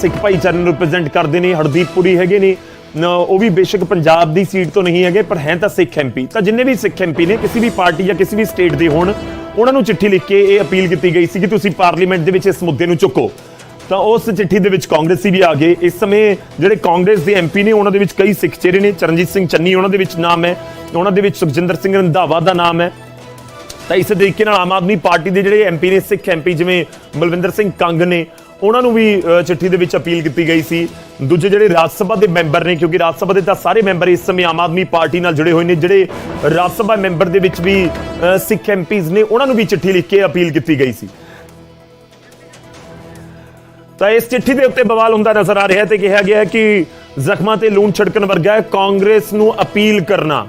ਸਿੱਖ ਭਾਈਚਾਰੇ ਨੂੰ ਰਿਪਰੈਜ਼ੈਂਟ ਕਰਦੇ ਨੇ, ਹਰਦੀਪ ਪੁਰੀ ਹੈਗੇ ਨੇ। ਉਹ ਵੀ ਬੇਸ਼ੱਕ ਪੰਜਾਬ ਦੀ ਸੀਟ ਤੋਂ ਨਹੀਂ ਹੈਗੇ, ਪਰ ਹੈ ਤਾਂ ਸਿੱਖ ਐਮਪੀ ਤਾਂ ਜਿੰਨੇ ਵੀ ਸਿੱਖ ਐਮਪੀ ਨੇ, ਕਿਸੇ ਵੀ ਪਾਰਟੀ ਜਾਂ ਕਿਸੇ ਵੀ ਸਟੇਟ ਦੇ ਹੋਣ, ਉਹਨਾਂ ਨੂੰ ਚਿੱਠੀ ਲਿਖ ਕੇ ਇਹ ਅਪੀਲ ਕੀਤੀ ਗਈ ਸੀ ਕਿ ਤੁਸੀਂ ਪਾਰਲੀਮੈਂਟ ਦੇ ਵਿੱਚ ਇਸ ਮੁੱਦੇ ਨੂੰ ਚੁੱਕੋ। ਤਾਂ ਉਸ ਚਿੱਠੀ ਦੇ ਵਿੱਚ ਕਾਂਗਰਸੀ ਵੀ ਆ ਗਏ। ਇਸ ਸਮੇਂ ਜਿਹੜੇ ਕਾਂਗਰਸ ਦੇ ਐਮਪੀ ਨੇ, ਉਹਨਾਂ ਦੇ ਵਿੱਚ ਕਈ ਸਿੱਖ ਚਿਹਰੇ ਨੇ। ਚਰਨਜੀਤ ਸਿੰਘ ਚੰਨੀ, ਉਹਨਾਂ ਦੇ ਵਿੱਚ ਨਾਮ ਹੈ। ਉਹਨਾਂ ਦੇ ਵਿੱਚ ਸੁਖਜਿੰਦਰ ਸਿੰਘ ਰੰਧਾਵਾ ਦਾ ਨਾਮ ਹੈ। ਤਾਂ ਇਸੇ ਤਰੀਕੇ ਨਾਲ ਆਮ ਆਦਮੀ ਪਾਰਟੀ ਦੇ ਜਿਹੜੇ ਐਮਪੀ ਨੇ, ਸਿੱਖ ਐਮਪੀ ਜਿਵੇਂ ਬਲਵਿੰਦਰ ਸਿੰਘ ਕੰਗ ਨੇ ਉਹਨਾਂ ਨੂੰ ਵੀ ਚਿੱਠੀ ਦੇ ਵਿੱਚ ਅਪੀਲ ਕੀਤੀ ਗਈ ਸੀ। ਦੂਜੇ ਜਿਹੜੇ ਰਾਜ ਸਭਾ ਦੇ ਮੈਂਬਰ ਨੇ ਕਿਉਂਕਿ ਰਾਜ ਸਭਾ ਦੇ ਤਾਂ ਸਾਰੇ ਮੈਂਬਰ ਇਸ ਸਮੇਂ ਆਮ ਆਦਮੀ ਪਾਰਟੀ ਨਾਲ ਜੁੜੇ ਹੋਏ ਨੇ ਜਿਹੜੇ ਰਾਜ ਸਭਾ ਮੈਂਬਰ ਦੇ ਵਿੱਚ ਵੀ ਅ, ਸਿੱਖ ਐਮਪੀਜ਼ ਨੇ ਉਹਨਾਂ ਨੂੰ ਵੀ ਚਿੱਠੀ ਲਿਖ ਕੇ ਅਪੀਲ ਕੀਤੀ ਗਈ ਸੀ। ਤਾਂ ਇਸ ਚਿੱਠੀ ਦੇ ਉੱਤੇ ਬਵਾਲ ਹੁੰਦਾ ਨਜ਼ਰ ਆ ਰਿਹਾ ਹੈ ਤੇ ਕਿਹਾ ਗਿਆ ਹੈ ਕਿ ਜ਼ਖਮਾਂ ਤੇ ਲੂਣ ਛਿੜਕਣ ਵਰਗਾ ਕਾਂਗਰਸ ਨੂੰ ਅਪੀਲ ਕਰਨਾ।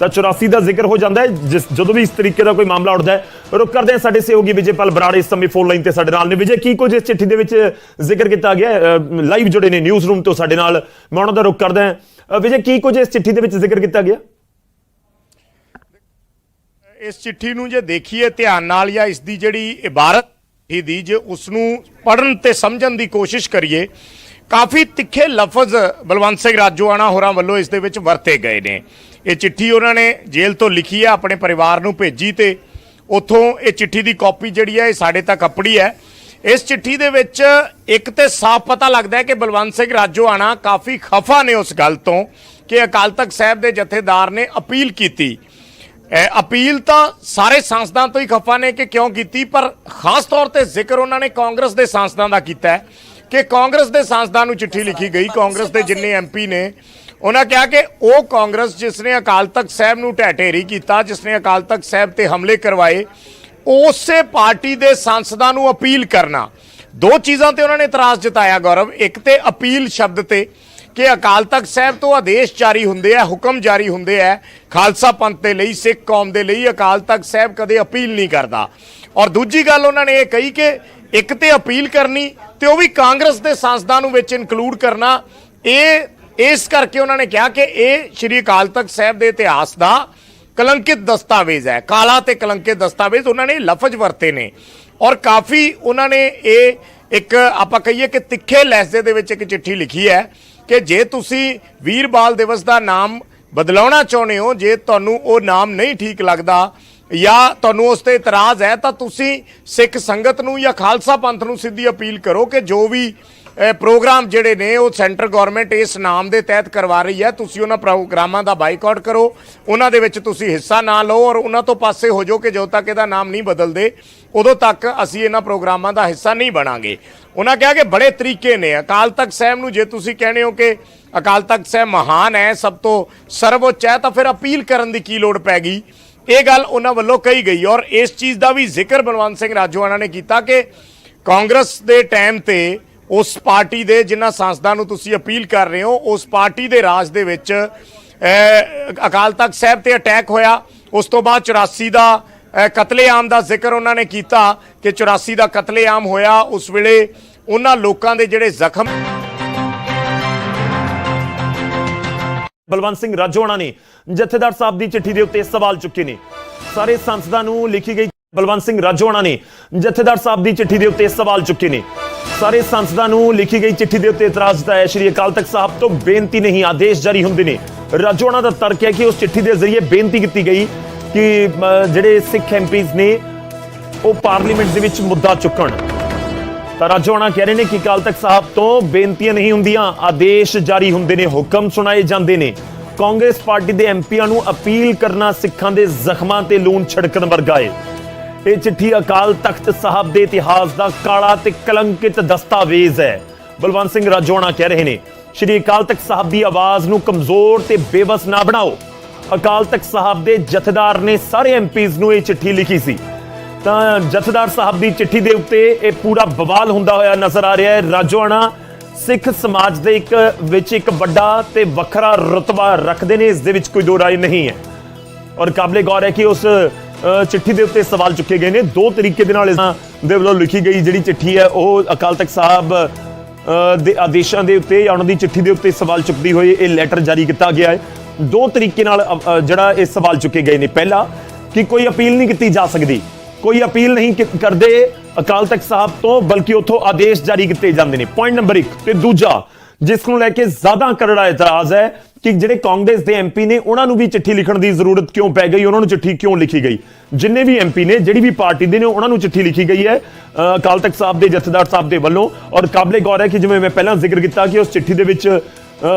ਤਾਂ 84 ਦਾ ਜ਼ਿਕਰ ਹੋ ਜਾਂਦਾ ਹੈ, ਜਿਸ ਜਦੋਂ ਵੀ ਇਸ ਤਰੀਕੇ ਦਾ ਕੋਈ ਮਾਮਲਾ ਉੱਠਦਾ ਹੈ। ਰੁਕ ਕਰਦੇ ਹਾਂ ਸਾਡੇ ਸਹਿਯੋਗੀ ਵਿਜੇਪਾਲ ਬਰਾੜ ਇਸ ਸਮੇਂ ਫੋਨ ਲਾਈਨ ਤੇ ਸਾਡੇ ਨਾਲ ਨੇ। ਵਿਜੇ, ਕੀ ਕੁਝ ਇਸ ਚਿੱਠੀ ਦੇ ਵਿੱਚ ਜ਼ਿਕਰ ਕੀਤਾ ਗਿਆ ਲਾਈਵ ਜੁੜੇ ਨੇ ਨਿਊਜ਼ ਰੂਮ ਤੋਂ ਸਾਡੇ ਨਾਲ। ਮੈਂ ਉਹਨਾਂ ਦਾ ਰੁਕ ਕਰਦਾ ਹਾਂ। ਵਿਜੇ, ਕੀ ਕੁਝ ਇਸ ਚਿੱਠੀ ਦੇ ਵਿੱਚ ਜ਼ਿਕਰ ਕੀਤਾ ਗਿਆ? ਇਸ ਚਿੱਠੀ ਨੂੰ ਜੇ ਦੇਖੀਏ ਧਿਆਨ ਨਾਲ ਜਾਂ ਇਸ ਦੀ ਜਿਹੜੀ ਇਬਾਰਤ ਹੀ ਦੀ, ਜੇ ਉਸ ਨੂੰ ਪੜਨ ਤੇ ਸਮਝਣ ਦੀ ਕੋਸ਼ਿਸ਼ ਕਰੀਏ, ਕਾਫੀ ਤਿੱਖੇ ਲਫ਼ਜ਼ ਬਲਵੰਤ ਸਿੰਘ ਰਾਜੋਆਣਾ ਹੋਰਾਂ ਵੱਲੋਂ ਇਸ ਦੇ ਵਿੱਚ ਵਰਤੇ ਗਏ ਨੇ। ਇਹ ਚਿੱਠੀ ਉਹਨਾਂ ਨੇ ਜੇਲ੍ਹ ਤੋਂ ਲਿਖੀ ਹੈ ਆਪਣੇ ਪਰਿਵਾਰ ਨੂੰ ਭੇਜੀ ਤੇ ਉੱਥੋਂ ਇਹ ਚਿੱਠੀ ਦੀ ਕਾਪੀ ਜਿਹੜੀ ਹੈ ਇਹ ਸਾਡੇ ਤੱਕ ਅੱਪੜੀ ਹੈ। ਇਸ ਚਿੱਠੀ ਦੇ ਵਿੱਚ ਇੱਕ ਤੇ ਸਾਫ਼ ਪਤਾ ਲੱਗਦਾ ਹੈ ਕਿ ਬਲਵੰਤ ਸਿੰਘ ਰਾਜੋਆਣਾ ਕਾਫੀ ਖਫਾ ਨੇ ਉਸ ਗੱਲ ਤੋਂ ਕਿ ਅਕਾਲ ਤਖਤ ਸਾਹਿਬ ਦੇ ਜਥੇਦਾਰ ਨੇ ਅਪੀਲ ਕੀਤੀ। ਅਪੀਲ ਤਾਂ ਸਾਰੇ ਸੰਸਦਾਂ ਤੋਂ ਹੀ ਖਫਾ ਨੇ ਕਿ ਕਿਉਂ ਕੀਤੀ, ਪਰ ਖਾਸ ਤੌਰ ਤੇ ਜ਼ਿਕਰ ਉਹਨਾਂ ਨੇ ਕਾਂਗਰਸ ਦੇ ਸੰਸਦਾਂ ਦਾ ਕੀਤਾ ਹੈ ਕਿ ਕਾਂਗਰਸ ਦੇ ਸੰਸਦਾਂ ਨੂੰ ਚਿੱਠੀ ਲਿਖੀ ਗਈ। ਕਾਂਗਰਸ ਦੇ ਜਿੰਨੇ ਐਮਪੀ ਨੇ, ਉਹਨਾਂ ਕਿਹਾ ਕਿ ਉਹ ਕਾਂਗਰਸ ਜਿਸ ਨੇ ਅਕਾਲ ਤਖਤ ਸਾਹਿਬ ਨੂੰ ਢਹਿ ਢੇਰੀ ਕੀਤਾ, ਜਿਸ ਨੇ ਅਕਾਲ ਤਖਤ ਸਾਹਿਬ ਤੇ ਹਮਲੇ ਕਰਵਾਏ, ਉਸੇ ਪਾਰਟੀ ਦੇ ਸੰਸਦਾਂ ਨੂੰ ਅਪੀਲ ਕਰਨਾ। ਦੋ ਚੀਜ਼ਾਂ ਤੇ ਉਹਨਾਂ ਨੇ ਇਤਰਾਜ਼ ਜਤਾਇਆ, ਗੌਰਵ। ਇੱਕ ਤੇ ਅਪੀਲ ਸ਼ਬਦ ਤੇ ਕਿ ਅਕਾਲ ਤਖਤ ਸਾਹਿਬ ਤੋਂ ਆਦੇਸ਼ ਜਾਰੀ ਹੁੰਦੇ ਆ, ਹੁਕਮ ਜਾਰੀ ਹੁੰਦੇ ਆ, ਖਾਲਸਾ ਪੰਥ ਦੇ ਲਈ, ਸਿੱਖ ਕੌਮ ਦੇ ਲਈ ਅਕਾਲ ਤਖਤ ਸਾਹਿਬ ਕਦੇ ਅਪੀਲ ਨਹੀਂ ਕਰਦਾ। ਔਰ ਦੂਜੀ ਗੱਲ ਉਹਨਾਂ ਨੇ ਇਹ ਕਹੀ ਕਿ ਇੱਕ ਤੇ ਅਪੀਲ ਕਰਨੀ ਤੇ ਉਹ ਵੀ ਕਾਂਗਰਸ ਦੇ ਸੰਸਦਾਂ ਨੂੰ ਵਿੱਚ ਇਨਕਲੂਡ ਕਰਨਾ। ਇਹ ਇਸ ਕਰਕੇ ਉਹਨਾਂ ਨੇ ਕਿਹਾ ਕਿ ਇਹ ਸ਼੍ਰੀ ਅਕਾਲ ਤਖਤ ਸਾਹਿਬ ਦੇ ਇਤਿਹਾਸ ਦਾ ਕਲੰਕਿਤ ਦਸਤਾਵੇਜ਼ ਹੈ। ਕਾਲਾ ਤੇ ਕਲੰਕਿਤ ਦਸਤਾਵੇਜ਼ ਉਹਨਾਂ ਨੇ ਲਫ਼ਜ਼ ਵਰਤੇ ਨੇ। ਔਰ ਕਾਫੀ ਉਹਨਾਂ ਨੇ ਇਹ ਇੱਕ ਆਪਾਂ ਕਹੀਏ ਕਿ ਤਿੱਖੇ ਲਹਿਜ਼ੇ ਦੇ ਵਿੱਚ ਇੱਕ ਚਿੱਠੀ ਲਿਖੀ ਹੈ ਕਿ ਜੇ ਤੁਸੀਂ ਵੀਰ ਬਾਲ ਦਿਵਸ ਦਾ ਨਾਮ ਬਦਲਾਉਣਾ ਚਾਹੁੰਦੇ ਹੋ, ਜੇ ਤੁਹਾਨੂੰ ਉਹ ਨਾਮ ਨਹੀਂ ਠੀਕ ਲੱਗਦਾ ਜਾਂ ਤੁਹਾਨੂੰ ਉਸ ਤੇ ਇਤਰਾਜ਼ ਹੈ, ਤਾਂ ਤੁਸੀਂ ਸਿੱਖ ਸੰਗਤ ਨੂੰ ਜਾਂ ਖਾਲਸਾ ਪੰਥ ਨੂੰ ਸਿੱਧੀ ਅਪੀਲ ਕਰੋ ਕਿ ਜੋ ਵੀ ਪ੍ਰੋਗਰਾਮ ਜਿਹੜੇ ਨੇ, ਉਹ ਸੈਂਟਰ ਗਵਰਨਮੈਂਟ ਇਸ ਨਾਮ ਦੇ ਤਹਿਤ ਕਰਵਾ ਰਹੀ ਹੈ। ਤੁਸੀਂ ਉਹਨਾਂ ਪ੍ਰੋਗਰਾਮਾਂ ਦਾ ਬਾਈਕਾਟ ਕਰੋ। ਉਹਨਾਂ ਦੇ ਵਿੱਚ ਤੁਸੀਂ ਹਿੱਸਾ ਨਾ ਲਓ ਔਰ ਉਹਨਾਂ ਤੋਂ ਪਾਸੇ ਹੋ ਜਾਓ ਕਿ ਜਦੋਂ ਤੱਕ ਇਹਦਾ ਨਾਮ ਨਹੀਂ ਬਦਲਦੇ, ਉਦੋਂ ਤੱਕ ਅਸੀਂ ਇਹਨਾਂ ਪ੍ਰੋਗਰਾਮਾਂ ਦਾ ਹਿੱਸਾ ਨਹੀਂ ਬਣਾਂਗੇ। ਉਹਨਾਂ ਕਿਹਾ ਕਿ ਬੜੇ ਤਰੀਕੇ ਨੇ। ਅਕਾਲ ਤਖਤ ਸਾਹਿਬ ਨੂੰ ਜੇ ਤੁਸੀਂ ਕਹਿੰਦੇ ਹੋ ਕਿ ਅਕਾਲ ਤਖਤ ਸਾਹਿਬ ਮਹਾਨ ਹੈ, ਸਭ ਤੋਂ ਸਰਵਉੱਚ ਹੈ, ਤਾਂ ਫਿਰ ਅਪੀਲ ਕਰਨ ਦੀ ਕੀ ਲੋੜ ਪੈ ਗਈ? ਇਹ ਗੱਲ ਉਹਨਾਂ ਵੱਲੋਂ ਕਹੀ ਗਈ ਔਰ ਇਸ ਚੀਜ਼ ਦਾ ਵੀ ਜ਼ਿਕਰ ਬਲਵੰਤ ਸਿੰਘ ਰਾਜੋਆਣਾ ਨੇ ਕੀਤਾ ਕਿ ਕਾਂਗਰਸ ਦੇ ਟਾਈਮ ਤੇ ਉਸ ਪਾਰਟੀ ਦੇ ਜਿਨ੍ਹਾਂ ਸੰਸਦਾਂ ਨੂੰ ਤੁਸੀਂ ਅਪੀਲ ਕਰ ਰਹੇ ਹੋ, ਉਸ ਪਾਰਟੀ ਦੇ ਰਾਜ ਦੇ ਵਿੱਚ ਅਕਾਲ ਤਖਤ ਸਾਹਿਬ ਤੇ ਅਟੈਕ ਹੋਇਆ। ਉਸ ਤੋਂ ਬਾਅਦ 84 ਦਾ ਕਤਲੇਆਮ ਦਾ ਜ਼ਿਕਰ ਉਹਨਾਂ ਨੇ ਕੀਤਾ ਕਿ 84 ਦਾ ਕਤਲੇਆਮ ਹੋਇਆ। ਉਸ ਵੇਲੇ ਉਹਨਾਂ ਲੋਕਾਂ ਦੇ ਜਿਹੜੇ ਜ਼ਖਮ ਬਲਵੰਤ ਸਿੰਘ ਰਾਜੋਆਣਾ ਨੇ ਜਥੇਦਾਰ ਸਾਹਿਬ ਦੀ ਚਿੱਠੀ ਦੇ ਉੱਤੇ ਸਵਾਲ ਚੁੱਕੇ ਨੇ। ਸਾਰੇ ਸੰਸਦਾਂ ਨੂੰ ਲਿਖੀ ਗਈ ਬਲਵੰਤ ਸਿੰਘ ਰਾਜੋਆਣਾ ਨੇ ਜਥੇਦਾਰ ਸਾਹਿਬ ਦੀ ਚਿੱਠੀ ਦੇ ਉੱਤੇ ਸਵਾਲ ਚੁੱਕੇ ਨੇ। ਸਾਰੇ ਸੰਸਦਾਂ ਨੂੰ ਲਿਖੀ ਗਈ ਚਿੱਠੀ ਦੇ ਉੱਤੇ ਇਤਰਾਜ਼ ਜਤਾਇਆ ਸ਼੍ਰੀ ਅਕਾਲ ਤਖਤ ਸਾਹਿਬ ਤੋਂ ਬੇਨਤੀ ਨਹੀਂ, ਆਦੇਸ਼ ਜਾਰੀ ਹੁੰਦੇ ਨੇ। ਰਾਜੋਆਣਾ ਦਾ ਤਰਕ ਹੈ ਕਿ ਉਸ ਚਿੱਠੀ ਦੇ ਜ਼ਰੀਏ ਬੇਨਤੀ ਕੀਤੀ ਗਈ ਕਿ ਜਿਹੜੇ ਸਿੱਖ ਐਮਪੀਜ਼ ਨੇ, ਉਹ ਪਾਰਲੀਮੈਂਟ ਦੇ ਵਿੱਚ ਮੁੱਦਾ ਚੁੱਕਣ। ਤਾਂ ਰਾਜੋਆਣਾ ਕਹਿ ਰਹੇ ਨੇ ਕਿ ਅਕਾਲ ਤਖਤ ਸਾਹਿਬ ਤੋਂ ਬੇਨਤੀਆਂ ਨਹੀਂ ਹੁੰਦੀਆਂ, ਆਦੇਸ਼ ਜਾਰੀ ਹੁੰਦੇ ਨੇ, ਹੁਕਮ ਸੁਣਾਏ ਜਾਂਦੇ ਨੇ। ਕਾਂਗਰਸ ਪਾਰਟੀ ਦੇ ਐਮਪੀਆਂ ਨੂੰ ਅਪੀਲ ਕਰਨਾ ਸਿੱਖਾਂ ਦੇ ਜ਼ਖਮਾਂ ਤੇ ਲੂਣ ਛਿੜਕਣ ਵਰਗਾ ਏ ਇਹ ਚਿੱਠੀ ਅਕਾਲ ਤਖਤ ਸਾਹਿਬ ਦੇ ਇਤਿਹਾਸ ਦਾ ਕਾਲਾ ਤੇ ਕਲੰਕਿਤ ਦਸਤਾਵੇਜ਼ ਹੈ। ਬਲਵੰਤ ਸਿੰਘ ਰਾਜੋਆਣਾ ਕਹਿ ਰਹੇ ਨੇ, ਸ਼੍ਰੀ ਅਕਾਲ ਤਖਤ ਸਾਹਿਬ ਦੀ ਆਵਾਜ਼ ਨੂੰ ਕਮਜ਼ੋਰ ਤੇ ਬੇਬਸ ਨਾ ਬਣਾਓ। ਅਕਾਲ ਤਖਤ ਸਾਹਿਬ ਦੇ ਜਥੇਦਾਰ ਨੇ ਸਾਰੇ ਐਮਪੀਜ਼ ਨੂੰ ਇਹ ਚਿੱਠੀ ਲਿਖੀ ਸੀ। ਤਾਂ ਜਥੇਦਾਰ ਸਾਹਿਬ ਦੀ ਚਿੱਠੀ ਦੇ ਉੱਤੇ ਇਹ ਪੂਰਾ ਬਵਾਲ ਹੁੰਦਾ ਹੋਇਆ ਨਜ਼ਰ ਆ ਰਿਹਾ ਹੈ। ਰਾਜੋਆਣਾ ਸਿੱਖ ਸਮਾਜ ਦੇ ਇੱਕ, ਵਿੱਚ ਇੱਕ ਵੱਡਾ ਤੇ ਵੱਖਰਾ ਰਤਬਾ ਰੱਖਦੇ ਨੇ, ਇਸ ਦੇ ਵਿੱਚ ਕੋਈ ਦੋ ਰਾਏ ਨਹੀਂ ਹੈ। ਔਰ ਕਾਬਲੇ ਗੌਰ ਹੈ ਕਿ ਉਸ ਚਿੱਠੀ ਦੇ ਉੱਤੇ ਸਵਾਲ ਚੁੱਕੇ ਗਏ ਨੇ। ਦੋ ਤਰੀਕੇ ਦੇ ਨਾਲ ਇਹਨਾਂ ਦੇ ਵੱਲੋਂ ਲਿਖੀ ਗਈ ਜਿਹੜੀ ਚਿੱਠੀ ਹੈ, ਉਹ ਅਕਾਲ ਤਖਤ ਸਾਹਿਬ ਦੇ ਆਦੇਸ਼ਾਂ ਦੇ ਉੱਤੇ ਜਾਂ ਉਹਨਾਂ ਦੀ ਚਿੱਠੀ ਦੇ ਉੱਤੇ ਸਵਾਲ ਚੁੱਕਦੀ ਹੋਈ ਇਹ ਲੈਟਰ ਜਾਰੀ ਕੀਤਾ ਗਿਆ ਹੈ। ਦੋ ਤਰੀਕੇ ਨਾਲ ਜਿਹੜਾ ਇਹ ਸਵਾਲ ਚੁੱਕੇ ਗਏ ਨੇ। ਪਹਿਲਾ, ਕਿ ਕੋਈ ਅਪੀਲ ਨਹੀਂ ਕੀਤੀ ਜਾ ਸਕਦੀ। ਕੋਈ ਅਪੀਲ ਨਹੀਂ ਕਰਦੇ ਅਕਾਲ ਤਖਤ ਸਾਹਿਬ ਤੋਂ, ਬਲਕਿ ਉੱਥੋਂ ਆਦੇਸ਼ ਜਾਰੀ ਕੀਤੇ ਜਾਂਦੇ ਨੇ। ਪੁਆਇੰਟ ਨੰਬਰ 1 ਤੇ ਦੂਜਾ, ਜਿਸ ਨੂੰ ਲੈ ਕੇ ਜ਼ਿਆਦਾ ਕਰੜਾ ਇਤਰਾਜ਼ ਹੈ ਕਿ ਜਿਹੜੇ ਕਾਂਗਰਸ ਦੇ ਐਮਪੀ ਨੇ ਉਹਨਾਂ ਨੂੰ ਵੀ ਚਿੱਠੀ ਲਿਖਣ ਦੀ ਜ਼ਰੂਰਤ ਕਿਉਂ ਪੈ ਗਈ? ਉਹਨਾਂ ਨੂੰ ਚਿੱਠੀ ਕਿਉਂ ਲਿਖੀ ਗਈ? ਜਿੰਨੇ ਵੀ ਐਮਪੀ ਨੇ ਜਿਹੜੀ ਵੀ ਪਾਰਟੀ ਦੇ ਨੇ ਉਹਨਾਂ ਨੂੰ ਚਿੱਠੀ ਲਿਖੀ ਗਈ ਹੈ ਅ, ਅਕਾਲ ਤਖਤ ਸਾਹਿਬ ਦੇ ਜਥੇਦਾਰ ਸਾਹਿਬ ਦੇ ਵੱਲੋਂ। ਔਰ ਕਾਬਲੇ ਗੌਰ ਹੈ ਕਿ ਜਿਵੇਂ ਮੈਂ ਪਹਿਲਾਂ ਜ਼ਿਕਰ ਕੀਤਾ ਕਿ ਉਸ ਚਿੱਠੀ ਦੇ ਵਿੱਚ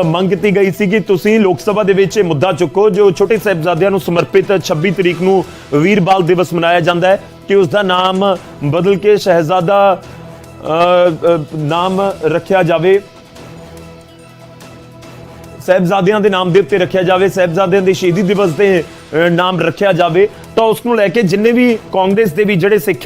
ਮੰਗ ਕੀਤੀ ਗਈ ਸੀ ਕਿ ਤੁਸੀਂ ਲੋਕ ਸਭਾ ਦੇ ਵਿੱਚ ਇਹ ਮੁੱਦਾ ਚੁੱਕੋ ਜੋ ਛੋਟੇ ਸਾਹਿਬਜ਼ਾਦਿਆਂ ਨੂੰ ਸਮਰਪਿਤ 26 ਤਰੀਕ ਨੂੰ ਵੀਰ ਬਾਲ ਦਿਵਸ ਮਨਾਇਆ ਜਾਂਦਾ ਹੈ ਕਿ ਉਸ ਦਾ ਨਾਮ ਬਦਲ ਕੇ ਸ਼ਹਿਜ਼ਾਦਾ ਨਾਮ ਰੱਖਿਆ ਜਾਵੇ। ਸਹਿਬਜ਼ਾਦਿਆਂ ਦੇ ਨਾਮ ਦੇ ਉੱਤੇ ਰੱਖਿਆ ਜਾਵੇ ਸਹਿਬਜ਼ਾਦਿਆਂ ਦੇ ਸ਼ਹੀਦੀ ਦਿਵਸ ਦੇ ਅ, ਨਾਮ ਰੱਖਿਆ ਜਾਵੇ ਤਾਂ ਉਸ ਨੂੰ ਲੈ ਕੇ ਜਿੰਨੇ ਵੀ ਕਾਂਗਰਸ ਦੇ ਵੀ ਜਿਹੜੇ ਸਿੱਖ